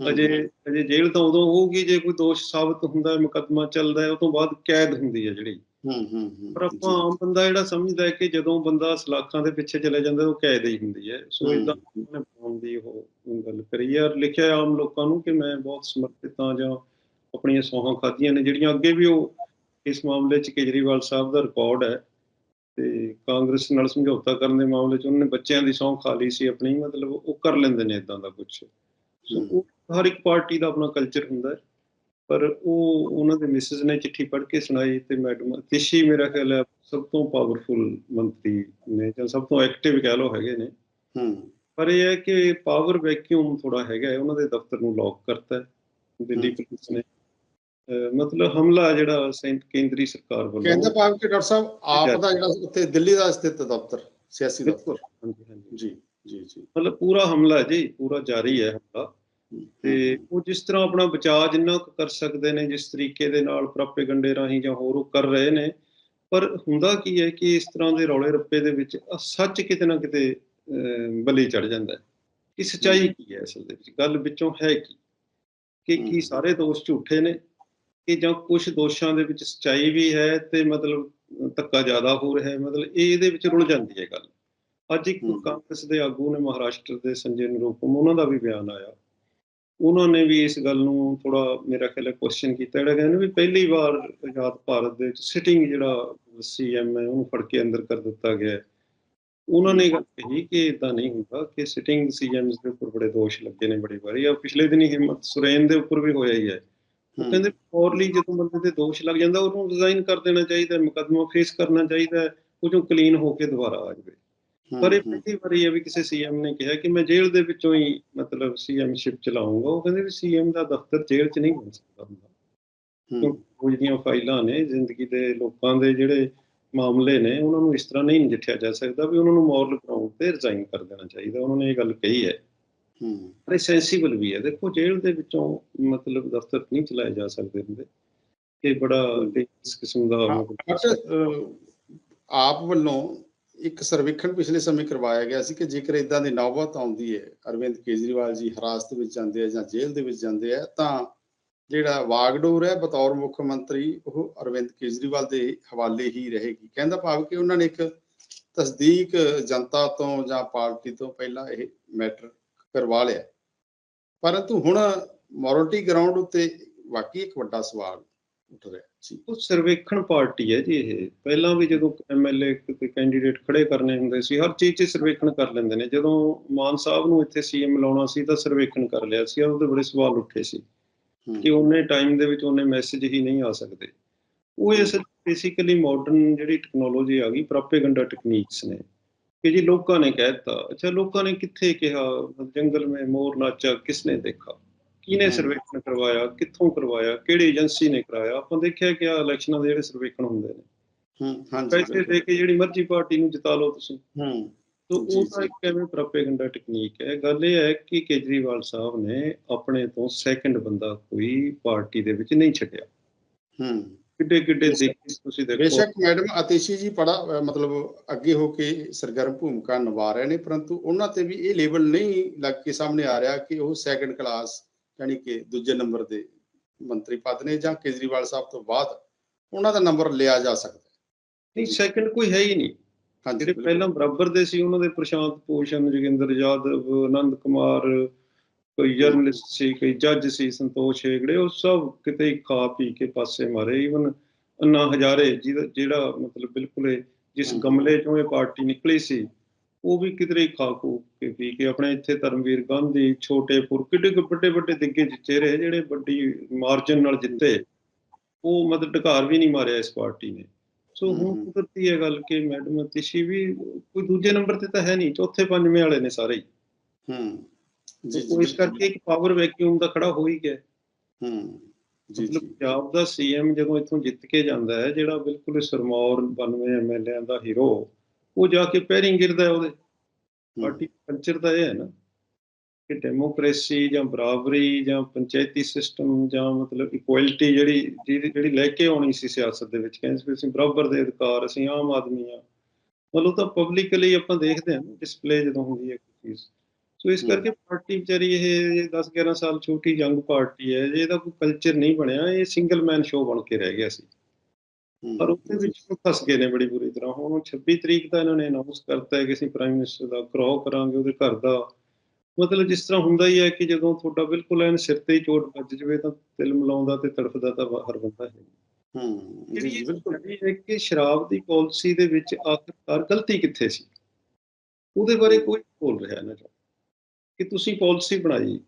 ਅਜੇ ਅਜੇ ਜੇਲ੍ਹ ਤਾਂ ਉਦੋਂ ਹੋਊਗੀ ਜੇ ਕੋਈ ਦੋਸ਼ ਸਾਬਤ ਹੁੰਦਾ ਹੈ ਮੁਕੱਦਮਾ ਚੱਲਦਾ ਹੈ ਉਹ ਤੋਂ ਬਾਅਦ ਕੈਦ ਹੁੰਦੀ ਹੈ ਜਿਹੜੀ। ਹੂੰ ਹੂੰ ਹੂੰ ਪਰ ਆਪਾਂ ਆਮ ਬੰਦਾ ਜਿਹੜਾ ਸਮਝਦਾ ਹੈ ਕਿ ਜਦੋਂ ਬੰਦਾ ਸਲਾਖਾਂ ਦੇ ਪਿੱਛੇ ਚਲੇ ਜਾਂਦਾ ਉਹ ਕੈਦ ਹੀ ਹੁੰਦੀ ਹੈ। ਸੋ ਇਦਾਂ ਉਹਨੇ ਬਣਾਉਣ ਦੀ ਉਹ ਗੱਲ ਕਰੀ ਹੈ ਲਿਖਿਆ ਆਮ ਲੋਕਾਂ ਨੂੰ ਕਿ ਮੈਂ ਬਹੁਤ ਸਮਰਪਿਤ ਹਾਂ ਜਾਂ ਆਪਣੀਆਂ ਸੌਹਾਂ ਖਾਧੀਆਂ ਨੇ ਜਿਹੜੀਆਂ ਅੱਗੇ ਵੀ ਉਹ ਇਸ ਮਾਮਲੇ 'ਚ ਕੇਜਰੀਵਾਲ ਸਾਹਿਬ ਦਾ ਰਿਕਾਰਡ ਹੈ ਤੇ ਕਾਂਗਰਸ ਨਾਲ ਸਮਝੌਤਾ ਕਰਨ ਦੇ ਮਾਮਲੇ 'ਚ ਉਹਨਾਂ ਨੇ ਬੱਚਿਆਂ ਦੀ ਸੌਂ ਖਾ ਲਈ ਸੀ ਆਪਣੀ ਮਤਲਬ ਉਹ ਕਰ ਲੈਂਦੇ ਨੇ ਇਦਾਂ ਦਾ ਕੁਝ ਸੋ ਹਰ ਇੱਕ ਪਾਰਟੀ ਦਾ ਆਪਣਾ ਕਲਚਰ ਹੁੰਦਾ ਹੈ। ਪਰ ਉਹ ਉਹਨਾਂ ਦੇ ਮਿਸਿਸ ਨੇ ਚਿੱਠੀ ਪੜ੍ਹ ਕੇ ਸੁਣਾਈ ਤੇ ਮੈਡਮ ਤਿਸ਼ੀ ਮੇਰਾ ਖਿਆਲ ਹੈ ਸਭ ਤੋਂ ਪਾਵਰਫੁਲ ਮੰਤਰੀ ਨੇ ਜਾਂ ਸਭ ਤੋਂ ਐਕਟਿਵ ਕਹਿ ਲਓ ਹੈਗੇ ਨੇ। ਹੂੰ। ਪਰ ਇਹ ਹੈ ਕਿ ਪਾਵਰ ਵੈਕਿਊਮ ਥੋੜਾ ਹੈਗਾ ਹੈ ਉਹਨਾਂ ਦੇ ਦਫ਼ਤਰ ਨੂੰ ਲੌਕ ਕਰਤਾ ਹੈ ਦਿੱਲੀ ਪੁਲਿਸ ਨੇ। ਮਤਲਬ ਹਮਲਾ ਜਿਹੜਾ ਸੈਂਟ ਕੇਂਦਰੀ ਸਰਕਾਰ ਵੱਲੋਂ ਕਹਿੰਦਾ ਭਾਵ ਕਿ ਡਾਕਟਰ ਸਾਹਿਬ ਆਪ ਦਾ ਜਿਹੜਾ ਉੱਥੇ ਦਿੱਲੀ ਦਾ ਸਥਿਤ ਦਫ਼ਤਰ ਸਿਆਸੀ ਦਫ਼ਤਰ। ਹਾਂਜੀ ਹਾਂਜੀ। ਜੀ ਜੀ ਜੀ। ਮਤਲਬ ਪੂਰਾ ਹਮਲਾ ਜੀ ਪੂਰਾ ਜਾਰੀ ਹੈ ਹਮਲਾ। ਤੇ ਉਹ ਜਿਸ ਤਰ੍ਹਾਂ ਆਪਣਾ ਬਚਾਅ ਜਿੰਨਾ ਕੁ ਕਰ ਸਕਦੇ ਨੇ ਜਿਸ ਤਰੀਕੇ ਦੇ ਨਾਲ ਪ੍ਰਾਪੇਗੰਡੇ ਰਾਹੀਂ ਜਾਂ ਹੋਰ ਉਹ ਕਰ ਰਹੇ ਨੇ ਪਰ ਹੁੰਦਾ ਕੀ ਹੈ ਕਿ ਇਸ ਤਰ੍ਹਾਂ ਦੇ ਰੌਲੇ ਰੱਪੇ ਦੇ ਵਿੱਚ ਸੱਚ ਕਿਤੇ ਨਾ ਕਿਤੇ ਬਲੀ ਚੜ ਜਾਂਦਾ ਹੈ। ਕਿ ਸੱਚਾਈ ਕੀ ਹੈ ਅਸਲ ਦੇ ਵਿੱਚ? ਗੱਲ ਵਿੱਚੋਂ ਹੈ ਕੀ? ਕਿ ਕੀ ਸਾਰੇ ਦੋਸ਼ ਝੂਠੇ ਨੇ? ਕਿ ਜਾਂ ਕੁਝ ਦੋਸ਼ਾਂ ਦੇ ਵਿੱਚ ਸੱਚਾਈ ਵੀ ਹੈ ਤੇ ਮਤਲਬ ਧੱਕਾ ਜ਼ਿਆਦਾ ਹੋ ਰਿਹਾ ਹੈ? ਮਤਲਬ ਇਹ ਇਹਦੇ ਵਿੱਚ ਰੁਲ ਜਾਂਦੀ ਹੈ ਗੱਲ। ਅੱਜ ਇੱਕ। ਕਾਂਗਰਸ ਦੇ ਆਗੂ ਨੇ ਮਹਾਰਾਸ਼ਟਰ ਦੇ ਸੰਜੇ ਨਿਰੂਪਮ ਉਹਨਾਂ ਦਾ ਵੀ ਬਿਆਨ ਆਇਆ। ਉਹਨਾਂ ਨੇ ਵੀ ਇਸ ਗੱਲ ਨੂੰ ਥੋੜਾ ਮੇਰਾ ਖਿਆਲ ਹੈ ਕੁਐਸਚਨ ਕੀਤਾ ਜਿਹੜਾ ਕਹਿੰਦੇ ਵੀ ਪਹਿਲੀ ਵਾਰ ਆਜ਼ਾਦ ਭਾਰਤ ਦੇ ਵਿੱਚ ਸਿਟਿੰਗ ਜਿਹੜਾ ਸੀਐਮ ਹੈ ਉਹਨੂੰ ਫੜ ਕੇ ਅੰਦਰ ਕਰ ਦਿੱਤਾ ਗਿਆ। ਉਹਨਾਂ ਨੇ ਗੱਲ ਕਹੀ ਕਿ ਇਦਾਂ ਨਹੀਂ ਹੁੰਦਾ ਕਿ ਸਿਟਿੰਗ ਸੀਐਮਸ ਦੇ ਉੱਪਰ ਬੜੇ ਦੋਸ਼ ਲੱਗੇ ਨੇ ਬੜੀ ਵਾਰੀ ਆ ਪਿਛਲੇ ਦਿਨੀ ਹਿੰਮਤ ਸੁਰੇਨ ਦੇ ਉੱਪਰ ਵੀ ਹੋਇਆ ਹੀ ਹੈ। ਉਹ ਕਹਿੰਦੇ ਫੋਰਲੀ ਜਦੋਂ ਬੰਦੇ ਤੇ ਦੋਸ਼ ਲੱਗ ਜਾਂਦਾ ਉਹਨੂੰ ਰਿਜ਼ਾਈਨ ਕਰ ਦੇਣਾ ਚਾਹੀਦਾ ਮੁਕੱਦਮਾ ਫੇਸ ਕਰਨਾ ਚਾਹੀਦਾ ਉਹ ਜੋ ਕਲੀਨ ਹੋ ਕੇ ਦੁਬਾਰਾ ਆ ਜਾਵੇ। ਪਰ ਇਹ ਪਹਿਲੀ ਵਾਰੀ ਹੈ ਵੀ ਕਿਸੇ ਸੀਐਮ ਨੇ ਕਿਹਾ ਕਿ ਮੈਂ ਜੇਲ੍ਹ ਦੇ ਵਿੱਚੋਂ ਹੀ ਮਤਲਬ ਸੀਐਮਸ਼ਿਪ ਚਲਾਉਂਗਾ। ਉਹ ਕਹਿੰਦੇ ਵੀ ਸੀਐਮ ਦਾ ਦਫ਼ਤਰ ਜੇਲ੍ਹ 'ਚ ਨਹੀਂ ਬਣ ਸਕਦਾ ਫੌਜ ਦੀਆਂ ਫਾਈਲਾਂ ਨੇ ਜ਼ਿੰਦਗੀ ਦੇ ਲੋਕਾਂ ਦੇ ਜਿਹੜੇ ਮਾਮਲੇ ਨੇ ਉਹਨਾਂ ਨੂੰ ਇਸ ਤਰ੍ਹਾਂ ਨਹੀਂ ਨਜਿੱਠਿਆ ਜਾ ਸਕਦਾ ਵੀ ਉਹਨਾਂ ਨੂੰ ਮੋਰਲ ਗਰਾਊਂਡ ਤੇ ਰਿਜ਼ਾਈਨ ਕਰ ਦੇਣਾ ਚਾਹੀਦਾ। ਉਹਨਾਂ ਨੇ ਇਹ ਗੱਲ ਕਹੀ ਹੈ। ਹੂੰ। ਪਰ ਇਹ ਸੈਂਸੀਬਲ ਵੀ ਹੈ। ਦੇਖੋ ਜੇਲ੍ਹ ਦੇ ਵਿੱਚੋਂ ਮਤਲਬ ਦਫ਼ਤਰ ਨਹੀਂ ਚਲਾਏ ਜਾ ਸਕਦੇ ਹੁੰਦੇ। ਇਹ ਬੜਾ ਇਸ ਕਿਸਮ ਦਾ ਆਪ ਵੱਲੋਂ ਇੱਕ ਸਰਵੇਖਣ ਪਿਛਲੇ ਸਮੇਂ ਕਰਵਾਇਆ ਗਿਆ ਸੀ ਕਿ ਜੇਕਰ ਇਦਾਂ ਦੀ ਨੌਬਤ ਆਉਂਦੀ ਹੈ, ਅਰਵਿੰਦ ਕੇਜਰੀਵਾਲ ਜੀ ਹਿਰਾਸਤ ਵਿੱਚ ਜਾਂਦੇ ਆ ਜਾਂ ਜੇਲ੍ਹ ਦੇ ਵਿੱਚ ਜਾਂਦੇ ਆ, ਤਾਂ ਜਿਹੜਾ ਵਾਗਡੋਰ ਹੈ, ਬਤੌਰ ਮੁੱਖ ਮੰਤਰੀ, ਉਹ ਅਰਵਿੰਦ ਕੇਜਰੀਵਾਲ ਦੇ ਹਵਾਲੇ ਹੀ ਰਹੇਗੀ। ਕਹਿੰਦਾ ਭਾਵ ਕਿ ਉਹਨਾਂ ਨੇ ਇੱਕ ਤਸਦੀਕ ਜਨਤਾ ਤੋਂ ਜਾਂ ਪਾਰਟੀ ਤੋਂ ਪਹਿਲਾਂ ਇਹ ਮੈਟਰ ਕਰਵਾ ਲਿਆ। ਪਰੰਤੂ ਹੁਣ ਮੋਰਲਟੀ ਗਰਾਊਂਡ ਉੱਤੇ ਵਾਕਈ ਇੱਕ ਵੱਡਾ ਸਵਾਲ ਉੱਠ ਰਿਹਾ। ਉਹ ਸਰਵੇਖਣ ਪਾਰਟੀ ਹੈ ਜੀ ਇਹ। ਪਹਿਲਾਂ ਵੀ ਜਦੋਂ ਐਮਐਲਏ ਕੋਈ ਕੈਂਡੀਡੇਟ ਖੜੇ ਕਰਨੇ ਹੁੰਦੇ ਸੀ ਹਰ ਚੀਜ਼ 'ਚ ਸਰਵੇਖਣ ਕਰ ਲੈਂਦੇ ਨੇ। ਜਦੋਂ ਮਾਨ ਸਾਹਿਬ ਨੂੰ ਇੱਥੇ ਸੀਐਮ ਲਾਉਣਾ ਸੀ ਤਾਂ ਸਰਵੇਖਣ ਕਰ ਲਿਆ ਸੀ ਉਹਦੇ ਬੜੇ ਸਵਾਲ ਉੱਠੇ ਸੀ। ਕਿ ਉਹਨੇ ਟਾਈਮ ਦੇ ਵਿੱਚ ਉਹਨੇ ਮੈਸੇਜ ਹੀ ਨਹੀਂ ਆ ਸਕਦੇ। ਉਹ ਇਸ ਬੇਸਿਕਲੀ ਮਾਡਰਨ ਜਿਹੜੀ ਟੈਕਨੋਲੋਜੀ ਆ ਗਈ ਪ੍ਰੋਪੇਗੈਂਡਾ ਟੈਕਨੀਕਸ ਨੇ। ਕਿ ਜੀ ਲੋਕਾਂ ਨੇ ਕਹਿ ਦਿੱਤਾ ਅੱਛਾ ਲੋਕਾਂ ਨੇ ਕਿੱਥੇ ਕਿਹਾ ਜੰਗਲ ਮੇਂ ਮੋਰ ਨਾਚਾ ਕਿਸਨੇ ਦੇਖਾ? ਕਿਹਨੇ। ਸਰਵੇਖਣ ਕਰਵਾਇਆ? ਕਿੱਥੋਂ ਕਰਵਾਇਆ? ਕਿਹੜੀ ਏਜੰਸੀ ਨੇ ਕਰਾਇਆ? ਆਪਾਂ ਦੇਖਿਆ ਕਿ ਆ ਇਲੈਕਸ਼ਨਾਂ ਦੇ ਜਿਹੜੇ ਸਰਵੇਖਣ ਹੁੰਦੇ ਨੇ। ਹੂੰ ਹਾਂਜੀ ਪੈਸੇ। ਦੇ ਕੇ ਜਿਹੜੀ ਮਰਜ਼ੀ ਪਾਰਟੀ ਨੂੰ ਜਿਤਾ ਲਓ ਤੁਸੀਂ। ਹੂੰ ਤੋ ਉਹ ਤਾਂ। ਇੱਕ ਐਵੇਂ ਪ੍ਰੋਪੇਗੈਂਡਾ ਟੈਕਨੀਕ ਹੈ। ਗੱਲ ਇਹ ਹੈ ਕਿ ਕੇਜਰੀਵਾਲ ਸਾਹਿਬ ਨੇ ਆਪਣੇ ਤੋਂ ਸੈਕੰਡ ਬੰਦਾ ਕੋਈ ਪਾਰਟੀ ਦੇ ਵਿੱਚ ਨਹੀਂ ਛੱਡਿਆ। ਹੂੰ। ਕਿੱਡੇ ਕਿੱਡੇ ਦੇਖੀ ਤੁਸੀਂ ਦੇਖੋ। ਬੇਸ਼ੱਕ ਮੈਡਮ ਅਤੀਸ਼ੀ ਜੀ ਬੜਾ ਮਤਲਬ ਅੱਗੇ ਹੋ ਕੇ ਸਰਗਰਮ ਭੂਮਿਕਾ ਨਿਭਾ ਰਹੇ ਨੇ ਪਰੰਤੂ ਉਹਨਾਂ ਤੇ ਵੀ ਇਹ ਲੇਬਲ ਨਹੀਂ ਲੱਗ ਕੇ ਸਾਹਮਣੇ ਆ ਰਿਹਾ ਕਿ ਉਹ ਸੈਕੰਡ ਕਲਾਸ ਯਾਨੀ ਕਿ ਦੂਜੇ ਨੰਬਰ ਦੇ ਮੰਤਰੀ ਪਦ ਨੇ ਜਾਂ ਕੇਜਰੀਵਾਲ ਸਾਹਿਬ ਤੋਂ ਬਾਅਦ ਉਹਨਾਂ ਦਾ ਨੰਬਰ ਲਿਆ ਜਾ ਸਕਦਾ ਹੈ ਨਹੀਂ ਸੈਕੰਡ ਕੋਈ ਹੈ ਹੀ ਨਹੀਂ ਜਿਹੜੇ। ਪਹਿਲਾਂ ਬਰਾਬਰ ਦੇ ਸੀ ਉਹਨਾਂ ਦੇ ਪ੍ਰਸ਼ਾਂਤ ਭੂਸ਼ਣ ਜੋਗਿੰਦਰ ਯਾਦਵ ਆਨੰਦ ਕੁਮਾਰ ਕੋਈ ਜਰਨਲਿਸਟ ਸੀ ਕੋਈ ਜੱਜ ਸੀ ਸੰਤੋਸ਼ ਹੇਗੜੇ ਉਹ ਸਭ ਕਿਤੇ ਖਾ ਪੀ ਕੇ ਪਾਸੇ ਮਾਰੇ ਈਵਨ ਅੰਨਾ ਹਜ਼ਾਰੇ ਜਿਹੜਾ ਮਤਲਬ ਬਿਲਕੁਲ ਜਿਸ। ਗਮਲੇ ਚੋਂ ਇਹ ਪਾਰਟੀ ਨਿਕਲੀ ਸੀ ਉਹ ਵੀ ਕਿਧਰੇ ਖਾ ਖੂ ਕੇ ਪੀ ਕੇ ਆਪਣੇ ਇੱਥੇ ਧਰਮਵੀਰ ਗਾਂਧੀ ਛੋਟੇ ਪੁਰ ਕਿੱਡੇ ਕੁ ਵੱਡੇ ਵੱਡੇ ਦਿੱਗੇ ਚਿਹਰੇ ਜਿਹੜੇ ਵੱਡੀ ਮਾਰਜਨ ਨਾਲ ਜਿੱਤੇ। ਉਹ ਮਤਲਬ ਢਕਾਰ ਵੀ ਨਹੀਂ ਮਾਰਿਆ ਇਸ ਪਾਰਟੀ ਨੇ। ਸੋ ਹੁਣ। ਕੁਦਰਤੀ ਹੈ ਗੱਲ ਕਿ ਮੈਡਮ ਅਤਿਸ਼ੀ ਵੀ ਕੋਈ ਦੂਜੇ ਨੰਬਰ ਤੇ ਤਾਂ ਹੈ ਨਹੀਂ ਚੌਥੇ ਪੰਜਵੇਂ ਵਾਲੇ ਨੇ ਸਾਰੇ ਹੀ। ਹੂੰ। ਜੀ ਇਸ ਕਰਕੇ ਇੱਕ ਪਾਵਰ ਵੈਕਿਊਮ ਦਾ ਖੜਾ ਹੋ ਹੀ ਗਿਆ। ਹੂੰ। ਜੀ ਮਤਲਬ ਜੀ। ਪੰਜਾਬ ਦਾ ਸੀਐਮ ਜਦੋਂ ਇੱਥੋਂ ਜਿੱਤ ਕੇ ਜਾਂਦਾ ਹੈ ਜਿਹੜਾ ਬਿਲਕੁਲ ਸਰਮੌਰ 92 ਐਮਐਲਏਆਂ ਦਾ ਹੀਰੋ ਉਹ ਜਾ ਕੇ ਪੈਰੀਂ ਗਿਰਦਾ ਉਹਦੇ। ਪਾਰਟੀ ਕਲਚਰ ਤਾਂ ਇਹ ਹੈ ਨਾ ਕਿ ਡੈਮੋਕ੍ਰੇਸੀ ਜਾਂ ਬਰਾਬਰੀ ਜਾਂ ਪੰਚਾਇਤੀ ਸਿਸਟਮ ਜਾਂ ਮਤਲਬ ਇਕੁਐਲਿਟੀ ਜਿਹੜੀ ਜਿਹੜੀ ਲੈ ਕੇ ਆਉਣੀ ਸੀ ਸਿਆਸਤ ਦੇ ਵਿੱਚ ਕਹਿੰਦੇ ਸੀ ਬਰਾਬਰ ਦੇ ਅਧਿਕਾਰ ਅਸੀਂ ਆਮ ਆਦਮੀ ਆ ਮਤਲਬ ਤਾਂ ਪਬਲਿਕਲੀ ਆਪਾਂ ਦੇਖਦੇ ਹਾਂ ਡਿਸਪਲੇ ਜਦੋਂ ਹੁੰਦੀ ਹੈ ਕੋਈ ਚੀਜ਼। ਸੋ ਇਸ। ਕਰਕੇ ਪਾਰਟੀ ਵਿਚਾਰੀ ਇਹ 10 11 ਸਾਲ ਛੋਟੀ ਯੰਗ ਪਾਰਟੀ ਹੈ ਜੇ ਇਹਦਾ ਕੋਈ ਕਲਚਰ ਨਹੀਂ ਬਣਿਆ ਇਹ ਸਿੰਗਲ ਮੈਨ ਸ਼ੋਅ ਬਣ ਕੇ ਰਹਿ ਗਿਆ ਸੀ। ਪਰ ਉਹਦੇ ਵਿੱਚ ਫਸ ਗਏ ਨੇ ਬੜੀ ਬੁਰੀ ਤਰ੍ਹਾਂ। ਹੁਣ 26 ਤਰੀਕ ਦਾ ਇਹਨਾਂ ਨੇ ਅਨਾਉਂਸ ਕਰਤਾ ਹੈ ਕਿ ਅਸੀਂ ਪ੍ਰਾਈਮ ਮਿਨਿਸਟਰ ਦਾ ਕਰਾਓ ਕਰਾਂਗੇ ਉਹਦੇ ਘਰ ਦਾ। ਮਤਲਬ ਜਿਸ ਤਰ੍ਹਾਂ ਹੁੰਦਾ ਹੀ ਹੈ ਕਿ ਜਦੋਂ ਤੁਹਾਡਾ ਬਿਲਕੁਲ ਐਨ ਸਿਰ ਤੇ ਹੀ ਚੋਟ ਵੱਜ ਜਾਵੇ ਤਾਂ ਤਿਲ ਮਿਲਾਉਂਦਾ ਤੇ ਤੜਫਦਾ ਤਾਂ ਹਰ ਬੰਦਾ ਹੈ। ਹੂੰ ਜਿਹੜੀ ਇਹ ਕਿ ਸ਼ਰਾਬ ਦੀ ਪਾਲਿਸੀ ਦੇ ਵਿੱਚ ਆਖਰਕਾਰ ਗਲਤੀ ਕਿੱਥੇ ਸੀ? ਉਹਦੇ ਬਾਰੇ ਕੋਈ ਬੋਲ ਰਿਹਾ ਨਾ। ਕਿ ਤੁਸੀਂ ਪਾਲਿਸੀ ਬਣਾਈ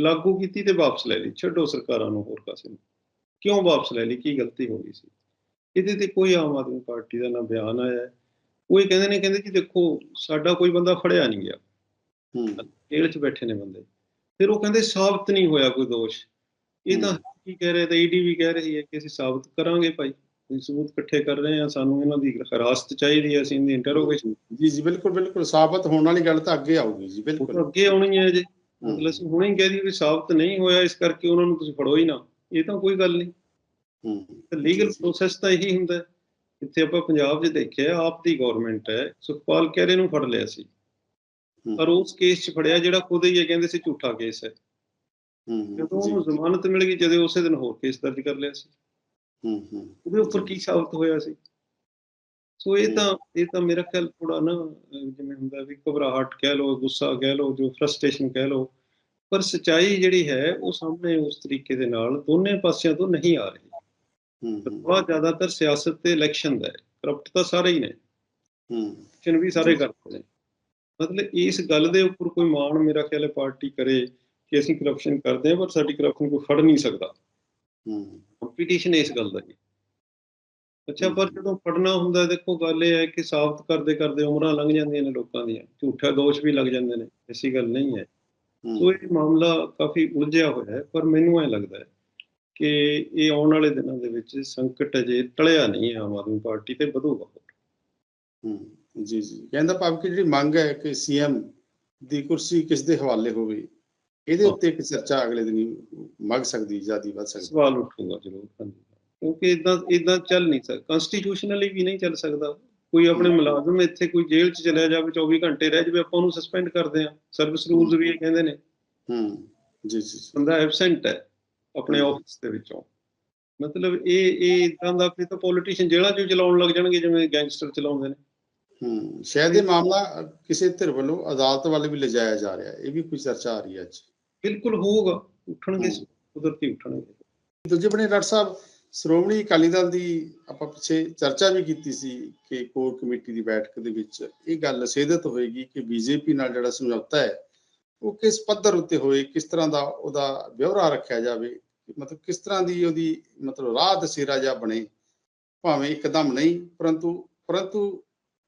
ਲਾਗੂ ਕੀਤੀ ਤੇ ਵਾਪਸ ਲੈ ਲਈ। ਛੱਡੋ ਸਰਕਾਰਾਂ ਨੂੰ ਹੋਰ ਕਾਸੇ ਨੂੰ। ਕਿਉਂ ਵਾਪਸ ਲੈ ਲਈ? ਕੀ ਗਲਤੀ ਹੋ ਗਈ ਸੀ? ਇਹਦੇ ਤੇ ਕੋਈ ਆਮ ਆਦਮੀ ਪਾਰਟੀ ਦਾ ਨਾ ਬਿਆਨ ਆਇਆ। ਉਹ ਇਹ ਕਹਿੰਦੇ ਨੇ ਕਹਿੰਦੇ ਕਿ ਦੇਖੋ ਸਾਡਾ ਕੋਈ ਬੰਦਾ ਫੜਿਆ ਨਹੀਂ ਗਿਆ। ਹੂੰ। ਜੇਲ੍ਹ 'ਚ ਬੈਠੇ ਨੇ ਬੰਦੇ। ਫਿਰ ਉਹ ਕਹਿੰਦੇ ਸਾਬਤ ਨਹੀਂ ਹੋਇਆ ਕੋਈ ਦੋਸ਼। ਇਹ ਤਾਂ ਕੀ ਕਹਿ ਰਹੇ ਤਾਂ ਈਡੀ ਵੀ ਕਹਿ ਰਹੀ ਹੈ ਕਿ ਅਸੀਂ ਸਾਬਤ ਕਰਾਂਗੇ ਭਾਈ। ਅਸੀਂ ਸਬੂਤ ਇਕੱਠੇ ਕਰ ਰਹੇ ਹਾਂ ਸਾਨੂੰ ਇਹਨਾਂ ਦੀ ਹਿਰਾਸਤ ਚਾਹੀਦੀ ਹੈ ਅਸੀਂ ਇਹਦੀ ਇੰਟਰੋਗੇਸ਼ਨ ਜੀ ਜੀ ਬਿਲਕੁਲ ਬਿਲਕੁਲ। ਸਾਬਤ ਹੋਣ ਵਾਲੀ ਗੱਲ ਤਾਂ ਅੱਗੇ ਆਊਗੀ ਜੀ ਬਿਲਕੁਲ। ਅੱਗੇ ਆਉਣੀ ਹੈ ਜੇ। ਮਤਲਬ ਅਸੀਂ ਹੁਣੇ ਹੀ ਕਹਿ ਦਈਏ ਵੀ ਸਾਬਤ ਨਹੀਂ ਹੋਇਆ ਇਸ ਕਰਕੇ ਉਹਨਾਂ ਨੂੰ ਤੁਸੀਂ ਫੜੋ ਹੀ ਨਾ। ਇਹ ਤਾਂ ਕੋਈ ਗੱਲ ਨਹੀਂ। ਹੂੰ। ਲੀਗਲ। ਪ੍ਰੋਸੈਸ ਤਾਂ ਇਹੀ ਹੁੰਦਾ ਇੱਥੇ ਆਪਾਂ ਪੰਜਾਬ 'ਚ ਦੇਖਿਆ ਆਪ ਦੀ ਗਵਰਨਮੈਂਟ ਹੈ ਸੁਖਪਾਲ ਕੈਰੇ ਨੂੰ ਫੜ ਲਿਆ ਸੀ। ਪਰ ਉਸ ਕੇਸ 'ਚ ਫੜਿਆ ਜਿਹੜਾ ਖੁਦ ਹੀ ਇਹ ਕਹਿੰਦੇ ਸੀ ਝੂਠਾ ਕੇਸ ਹੈ। ਜਦੋਂ ਉਹਨੂੰ ਜ਼ਮਾਨਤ ਮਿਲ ਗਈ ਜਦੋਂ ਉਸੇ ਦਿਨ ਹੋਰ ਕੇਸ ਦਰਜ ਕਰ ਲਿਆ ਸੀ। ਹੂੰ ਹੂੰ। ਉਹਦੇ ਉੱਪਰ ਕੀ ਸਾਬਤ ਹੋਇਆ ਸੀ? ਸੋ ਇਹ ਤਾਂ ਇਹ ਤਾਂ ਮੇਰਾ ਖਿਆਲ ਥੋੜਾ ਨਾ ਜਿਵੇਂ ਹੁੰਦਾ ਵੀ ਘਬਰਾਹਟ ਕਹਿ ਲਓ ਗੁੱਸਾ ਕਹਿ ਲਓ ਜੋ ਫਰਸਟ੍ਰੇਸ਼ਨ ਕਹਿ ਲਓ। ਪਰ ਸਚਾਈ ਜਿਹੜੀ ਹੈ ਉਹ ਸਾਹਮਣੇ ਉਸ ਤਰੀਕੇ ਦੇ ਨਾਲ ਦੋਨੇ ਪਾਸਿਆਂ ਤੋਂ ਨਹੀਂ ਆ ਰਹੀ। ਬਹੁਤ ਜ਼ਿਆਦਾਤਰ ਸਿਆਸਤ ਤੇ ਇਲੈਕਸ਼ਨ ਦਾ ਹੈ। ਕਰਪਟ ਤਾਂ ਸਾਰੇ ਹੀ ਨੇ। ਹੂੰ। ਇਲੈਕਸ਼ਨ ਵੀ ਸਾਰੇ ਕਰਦੇ ਨੇ। ਮਤਲਬ ਇਸ ਗੱਲ ਦੇ ਉੱਪਰ ਕੋਈ ਮਾਣ ਮੇਰਾ ਖਿਆਲ ਹੈ ਪਾਰਟੀ ਕਰੇ ਕਿ ਅਸੀਂ ਕਰਪਸ਼ਨ ਕਰਦੇ ਹਾਂ ਪਰ ਸਾਡੀ ਕਰਪਸ਼ਨ ਕੋਈ ਫੜ ਨਹੀਂ ਸਕਦਾ। ਹੂੰ। ਕੰਪੀਟੀਸ਼ਨ ਇਸ ਗੱਲ ਦਾ ਜੀ ਅੱਛਾ ਪਰ ਜਦੋਂ ਫੜਨਾ ਹੁੰਦਾ ਦੇਖੋ ਗੱਲ ਇਹ ਹੈ ਕਿ ਸਾਬਤ ਕਰਦੇ ਕਰਦੇ ਉਮਰਾਂ ਲੰਘ ਜਾਂਦੀਆਂ ਨੇ ਲੋਕਾਂ ਦੀਆਂ। ਝੂਠਾ ਦੋਸ਼ ਵੀ ਲੱਗ ਜਾਂਦੇ ਨੇ। ਐਸੀ ਗੱਲ ਨਹੀਂ ਹੈ। ਸੋ ਇਹ ਮਾਮਲਾ ਕਾਫੀ ਉਲਝਿਆ ਹੋਇਆ ਹੈ ਪਰ ਮੈਨੂੰ ਐ ਲੱਗਦਾ ਹੈ ਕਿ ਇਹ ਆਉਣ ਵਾਲੇ ਦਿਨਾਂ ਦੇ ਵਿੱਚ ਸੰਕਟ ਅਜੇ ਟਲਿਆ ਨਹੀਂ ਹੈ ਆਮ ਆਦਮੀ ਪਾਰਟੀ ਤੇ ਵਧੂਗਾ ਹੂੰ ਜੀ ਜੀ। ਕਹਿੰਦਾ ਭਾਵ ਕਿ ਜਿਹੜੀ ਮੰਗ ਹੈ ਕਿ ਸੀਐਮ ਦੀ ਕੁਰਸੀ ਕਿਸ ਦੇ ਹਵਾਲੇ ਹੋਵੇ ਇਹਦੇ। ਉੱਤੇ ਇੱਕ ਚਰਚਾ ਅਗਲੇ ਦਿਨ ਮੰਗ ਸਕਦੀ ਜਿਆਦੀ ਵੱਧ ਸਕਦੀ। ਸਵਾਲ ਉੱਠੂਗਾ ਜ਼ਰੂਰ ਹਾਂਜੀ। ਕਿਉਂਕਿ ਇਦਾਂ ਇਦਾਂ ਚੱਲ ਨਹੀਂ ਸਕਦਾ। ਕਨਸਟੀਟਿਊਸ਼ਨਲੀ ਵੀ ਨਹੀਂ ਚੱਲ ਸਕਦਾ। ਕੋਈ ਆਪਣੇ ਮੁਲਾਜ਼ਮ ਇੱਥੇ ਕੋਈ ਜੇਲ੍ਹ 'ਚ ਚਲਿਆ ਜਾਵੇ 24 ਘੰਟੇ ਰਹਿ ਜਾਵੇ ਆਪਾਂ ਉਹਨੂੰ ਸਸਪੈਂਡ ਕਰਦੇ ਆ ਸਰਵਿਸ ਰੂਲਸ ਵੀ ਇਹ ਕਹਿੰਦੇ ਨੇ। ਹੂੰ ਜੀ ਜੀ। ਬੰਦਾ ਐਬਸੈਂਟ ਹੈ। ਆਪਣੇ। ਆਫਿਸ ਦੇ ਵਿੱਚੋਂ ਮਤਲਬ ਇਹ ਇਹ ਇਦਾਂ ਦਾ ਫਿਰ ਤਾਂ ਪੋਲੀਟੀਸ਼ੀਅਨ ਜੇਲ੍ਹਾਂ 'ਚ ਚਲਾਉਣ ਲੱਗ ਜਾਣਗੇ ਜਿਵੇਂ ਗੈਂਗਸਟਰ ਚਲਾਉਂਦੇ ਨੇ ਹੂੰ ਸ਼ਾਇਦ ਇਹ ਮਾਮਲਾ ਕਿਸੇ ਧਿਰ ਵੱਲੋਂ ਅਦਾਲਤ ਵੱਲ ਵੀ ਲਿਜਾਇਆ ਜਾ ਰਿਹਾ ਹੈ ਇਹ ਵੀ ਕੋਈ ਚਰਚਾ ਆ ਰਹੀ ਹੈ ਅੱਜ ਬਿਲਕੁਲ ਹੋਊਗਾ ਉੱਠਣਗੇ। ਕੁਦਰਤੀ ਉੱਠਣਗੇ ਦੂਜੇ ਬਣੇ ਡਾਕਟਰ ਸਾਹਿਬ ਸ਼੍ਰੋਮਣੀ ਅਕਾਲੀ ਦਲ ਦੀ ਆਪਾਂ ਪਿੱਛੇ ਚਰਚਾ ਵੀ ਕੀਤੀ ਸੀ ਕਿ ਕੋਰ ਕਮੇਟੀ ਦੀ ਬੈਠਕ ਦੇ ਵਿੱਚ ਇਹ ਗੱਲ ਸਿੱਧਤ ਹੋਏਗੀ ਕਿ ਬੀਜੇਪੀ ਨਾਲ ਜਿਹੜਾ ਸਮਝੌਤਾ ਹੈ ਉਹ ਕਿਸ ਪੱਧਰ ਉੱਤੇ ਹੋਏ ਕਿਸ ਤਰ੍ਹਾਂ ਦਾ ਉਹਦਾ ਵਿਵਹਾਰ ਰੱਖਿਆ ਜਾਵੇ ਮਤਲਬ ਕਿਸ ਤਰ੍ਹਾਂ ਦੀ ਉਹਦੀ ਮਤਲਬ ਰਾਹ ਦਸੇਰਾ ਜਾਂ ਬਣੇ, ਭਾਵੇਂ ਇੱਕਦਮ ਨਹੀਂ, ਪਰੰਤੂ ਪਰੰਤੂ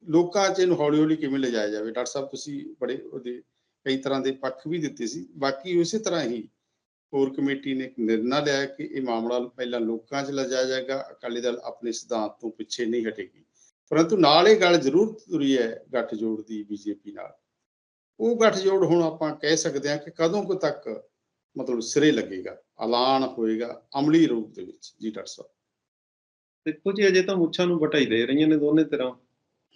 ਲੋਕਾਂ 'ਚ ਇਹਨੂੰ ਹੌਲੀ ਹੌਲੀ ਕਿਵੇਂ ਲਿਜਾਇਆ ਜਾਵੇ? ਡਾਕਟਰ ਸਾਹਿਬ, ਤੁਸੀਂ ਬੜੇ ਉਹਦੇ ਕਈ ਤਰ੍ਹਾਂ ਦੇ ਪੱਖ ਵੀ ਦਿੱਤੇ ਸੀ। ਬਾਕੀ ਉਸੇ ਤਰ੍ਹਾਂ ਹੀ ਕੋਰ ਕਮੇਟੀ ਨੇ ਇੱਕ ਨਿਰਣਾ ਲਿਆ ਕਿ ਇਹ ਮਾਮਲਾ ਪਹਿਲਾਂ ਲੋਕਾਂ 'ਚ ਲਿਜਾਇਆ ਜਾਏਗਾ, ਅਕਾਲੀ ਦਲ ਆਪਣੇ ਸਿਧਾਂਤ ਤੋਂ ਪਿੱਛੇ ਨਹੀਂ ਹਟੇਗੀ। ਪਰੰਤੂ ਨਾਲ ਇਹ ਗੱਲ ਜ਼ਰੂਰ ਤੁਰੀ ਹੈ ਗੱਠਜੋੜ ਦੀ ਬੀਜੇਪੀ ਨਾਲ। ਉਹ ਗੱਠਜੋੜ ਹੁਣ ਆਪਾਂ ਕਹਿ ਸਕਦੇ ਹਾਂ ਕਿ ਕਦੋਂ ਕੁ ਤੱਕ ਮਤਲਬ ਸਿਰੇ ਲੱਗੇਗਾ। ਐਲਾਨ ਹੋਏਗਾ ਅਮਲੀ ਰੂਪ ਦੇ ਵਿੱਚ ਜੀ ਡਾਕਟਰ ਸਾਹਿਬ। ਦੇਖੋ ਜੀ ਅਜੇ ਤਾਂ ਮੁੱਛਾਂ ਨੂੰ ਵਟਾਈ ਦੇ ਰਹੀਆਂ ਨੇ ਦੋਨੇ ਤਰ੍ਹਾਂ।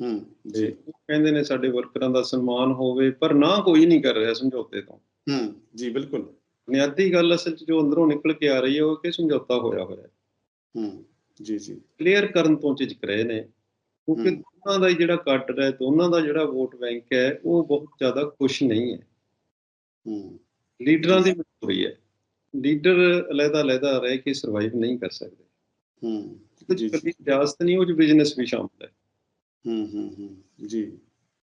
ਹੂੰ ਜੀ। ਕਹਿੰਦੇ ਨੇ ਸਾਡੇ ਵਰਕਰਾਂ ਦਾ ਸਨਮਾਨ ਹੋਵੇ ਪਰ ਨਾ ਕੋਈ ਨਹੀਂ ਕਰ ਰਿਹਾ ਸਮਝੌਤੇ ਤੋਂ। ਹੂੰ ਜੀ ਬਿਲਕੁਲ। ਬੁਨਿਆਦੀ ਗੱਲ ਅਸਲ 'ਚ ਜੋ ਅੰਦਰੋਂ ਨਿਕਲ ਕੇ ਆ ਰਹੀ ਹੈ ਉਹ ਕਿ ਸਮਝੌਤਾ ਹੋਇਆ ਹੋਇਆ ਹੈ। ਜੀ ਜੀ। ਕਲੀਅਰ ਕਰਨ ਤੋਂ ਝਿਜਕ ਰਹੇ ਨੇ ਕਿਉਂਕਿ। ਦੋਨਾਂ ਦਾ ਜਿਹੜਾ ਕੱਟ ਹੈ ਦੋਨਾਂ ਦਾ ਜਿਹੜਾ ਵੋਟ ਬੈਂਕ ਹੈ ਉਹ ਬਹੁਤ ਜ਼ਿਆਦਾ ਖੁਸ਼ ਨਹੀਂ ਹੈ। ਹੂੰ। ਲੀਡਰਾਂ ਦੀ ਮਜਬੂਰੀ ਹੈ। ਲੀਡਰ ਅਲੱਗਾ ਅਲੱਗਾ ਰਹਿ ਕੇ ਸਰਵਾਈਵ ਨਹੀਂ ਕਰ ਸਕਦੇ। ਹੂੰ ਜੀ, ਇਕੱਲੀ ਸਿਆਸਤ ਨਹੀਂ ਉਹ ਚ ਬਿਜ਼ਨਸ ਵੀ ਸ਼ਾਮਲ ਹੈ। ਹੂੰ ਹੂੰ ਹੂੰ ਜੀ।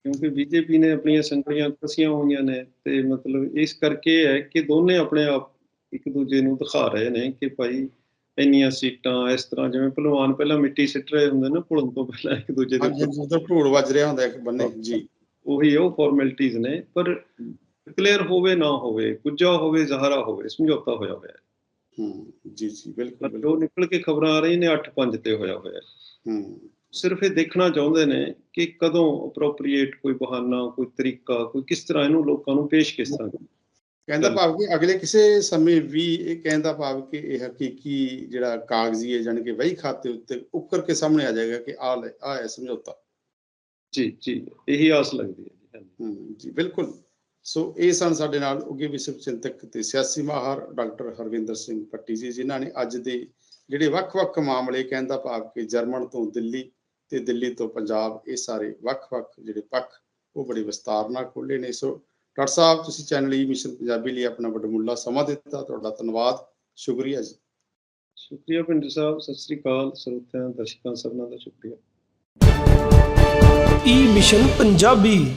ਕਿਉਂਕਿ ਬੀਜੇਪੀ ਨੇ ਆਪਣੀਆਂ ਸੰਗਲੀਆਂ ਕਸੀਆਂ ਹੋਈਆਂ ਨੇ ਤੇ ਮਤਲਬ ਇਸ ਕਰਕੇ ਹੈ ਕਿ ਦੋਨੇ ਆਪਣੇ ਆਪ ਇੱਕ ਦੂਜੇ ਨੂੰ ਦਿਖਾ ਰਹੇ ਨੇ ਕਿ ਭਾਈ ਇੰਨੀਆਂ ਸੀਟਾਂ ਇਸ ਤਰ੍ਹਾਂ ਜਿਵੇਂ ਭਲਵਾਨ ਪਹਿਲਾਂ ਮਿੱਟੀ ਸਿੱਟ ਰਹੇ ਹੁੰਦੇ ਨਾ ਭੁਲਣ ਤੋਂ ਪਹਿਲਾਂ ਇੱਕ ਦੂਜੇ ਦੇ ਹਾਂਜੀ ਉਧਰ ਢੋਲ ਵੱਜ ਰਿਹਾ ਹੁੰਦਾ ਇੱਕ ਬੰਨੇ ਜੀ। ਉਹੀ ਉਹ ਫਾਰਮੈਲਿਟੀਆਂ ਨੇ ਪਰ ਕਲੀਅਰ ਹੋਵੇ ਨਾ ਹੋਵੇ ਕੁਝਾ ਹੋਵੇ ਜ਼ਹਰਾ ਹੋਵੇ ਸਮਝੌਤਾ ਹੋਇਆ ਹੋਇਆ ਹੈ। ਹੂੰ ਜੀ ਜੀ ਬਿਲਕੁਲ ਬਿਲਕੁਲ। ਜੋ ਨਿਕਲ ਕੇ ਖਬਰਾਂ ਆ ਰਹੀਆਂ ਨੇ 8-5 ਤੇ ਹੋਇਆ ਹੋਇਆ ਹੈ। ਹੂੰ। ਸਿਰਫ ਇਹ ਦੇਖਣਾ ਚਾਹੁੰਦੇ ਨੇ ਕਿ ਕਦੋਂ ਅਪਰੋਪਰੀਏਟ ਕੋਈ ਬਹਾਨਾ ਕੋਈ ਤਰੀਕਾ ਕੋਈ ਕਿਸ ਤਰ੍ਹਾਂ ਇਹਨੂੰ ਲੋਕਾਂ ਨੂੰ ਪੇਸ਼ ਕਿਸ ਤਰ੍ਹਾਂ। ਕਹਿੰਦਾ ਭਾਵ ਕਿ ਅਗਲੇ ਕਿਸੇ ਸਮੇਂ ਵੀ ਇਹ ਕਹਿੰਦਾ ਭਾਵ ਕਿ ਇਹ ਹਕੀਕੀ ਜਿਹੜਾ ਕਾਗਜ਼ੀ ਹੈ ਜਾਣੀ ਕਿ ਵਹੀ ਖਾਤੇ ਉੱਤੇ ਉੱਕਰ ਕੇ ਸਾਹਮਣੇ ਆ ਜਾਏਗਾ ਕਿ ਆ ਲੈ ਆ ਹੈ ਸਮਝੌਤਾ। ਜੀ ਜੀ ਇਹੀ ਆਸ ਲੱਗਦੀ ਹੈ। ਜੀ ਹਾਂਜੀ ਜੀ ਬਿਲਕੁਲ। ਸੋ ਇਹ ਸਨ ਸਾਡੇ ਨਾਲ ਉੱਗੇ ਵਿਸ਼ਵ ਚਿੰਤਕ ਤੇ ਸਿਆਸੀ ਮਾਹਰ ਡਾਕਟਰ ਹਰਵਿੰਦਰ ਸਿੰਘ ਪੱਟੀ ਜੀ ਜਿਨ੍ਹਾਂ ਨੇ ਅੱਜ ਦੇ ਜਿਹੜੇ ਵੱਖ-ਵੱਖ ਮਾਮਲੇ ਕਹਿੰਦਾ ਭਾਵ ਕਿ ਜਰਮਨ ਤੋਂ ਦਿੱਲੀ ਤੇ ਦਿੱਲੀ ਤੋਂ ਪੰਜਾਬ ਇਹ ਸਾਰੇ ਵੱਖ-ਵੱਖ ਜਿਹੜੇ ਪੱਖ ਉਹ ਬੜੇ ਵਿਸਤਾਰ ਨਾਲ ਖੋਲੇ ਨੇ। ਸੋ ਡਾਕਟਰ ਸਾਹਿਬ ਤੁਸੀਂ ਚੈਨਲ ਈ ਮਿਸ਼ਨ ਪੰਜਾਬੀ ਲਈ ਆਪਣਾ ਵੱਡਮੁੱਲਾ ਸਮਾਂ ਦਿੱਤਾ ਤੁਹਾਡਾ ਧੰਨਵਾਦ। ਸ਼ੁਕਰੀਆ ਜੀ। ਸ਼ੁਕਰੀਆ ਪਿੰਡਰ ਸਾਹਿਬ ਸਤਿ ਸ੍ਰੀ ਅਕਾਲ ਸਰੋਤਿਆਂ ਦਰਸ਼ਕਾਂ ਸਭਨਾਂ ਦਾ ਸ਼ੁਕਰੀਆ। E mission Punjabi.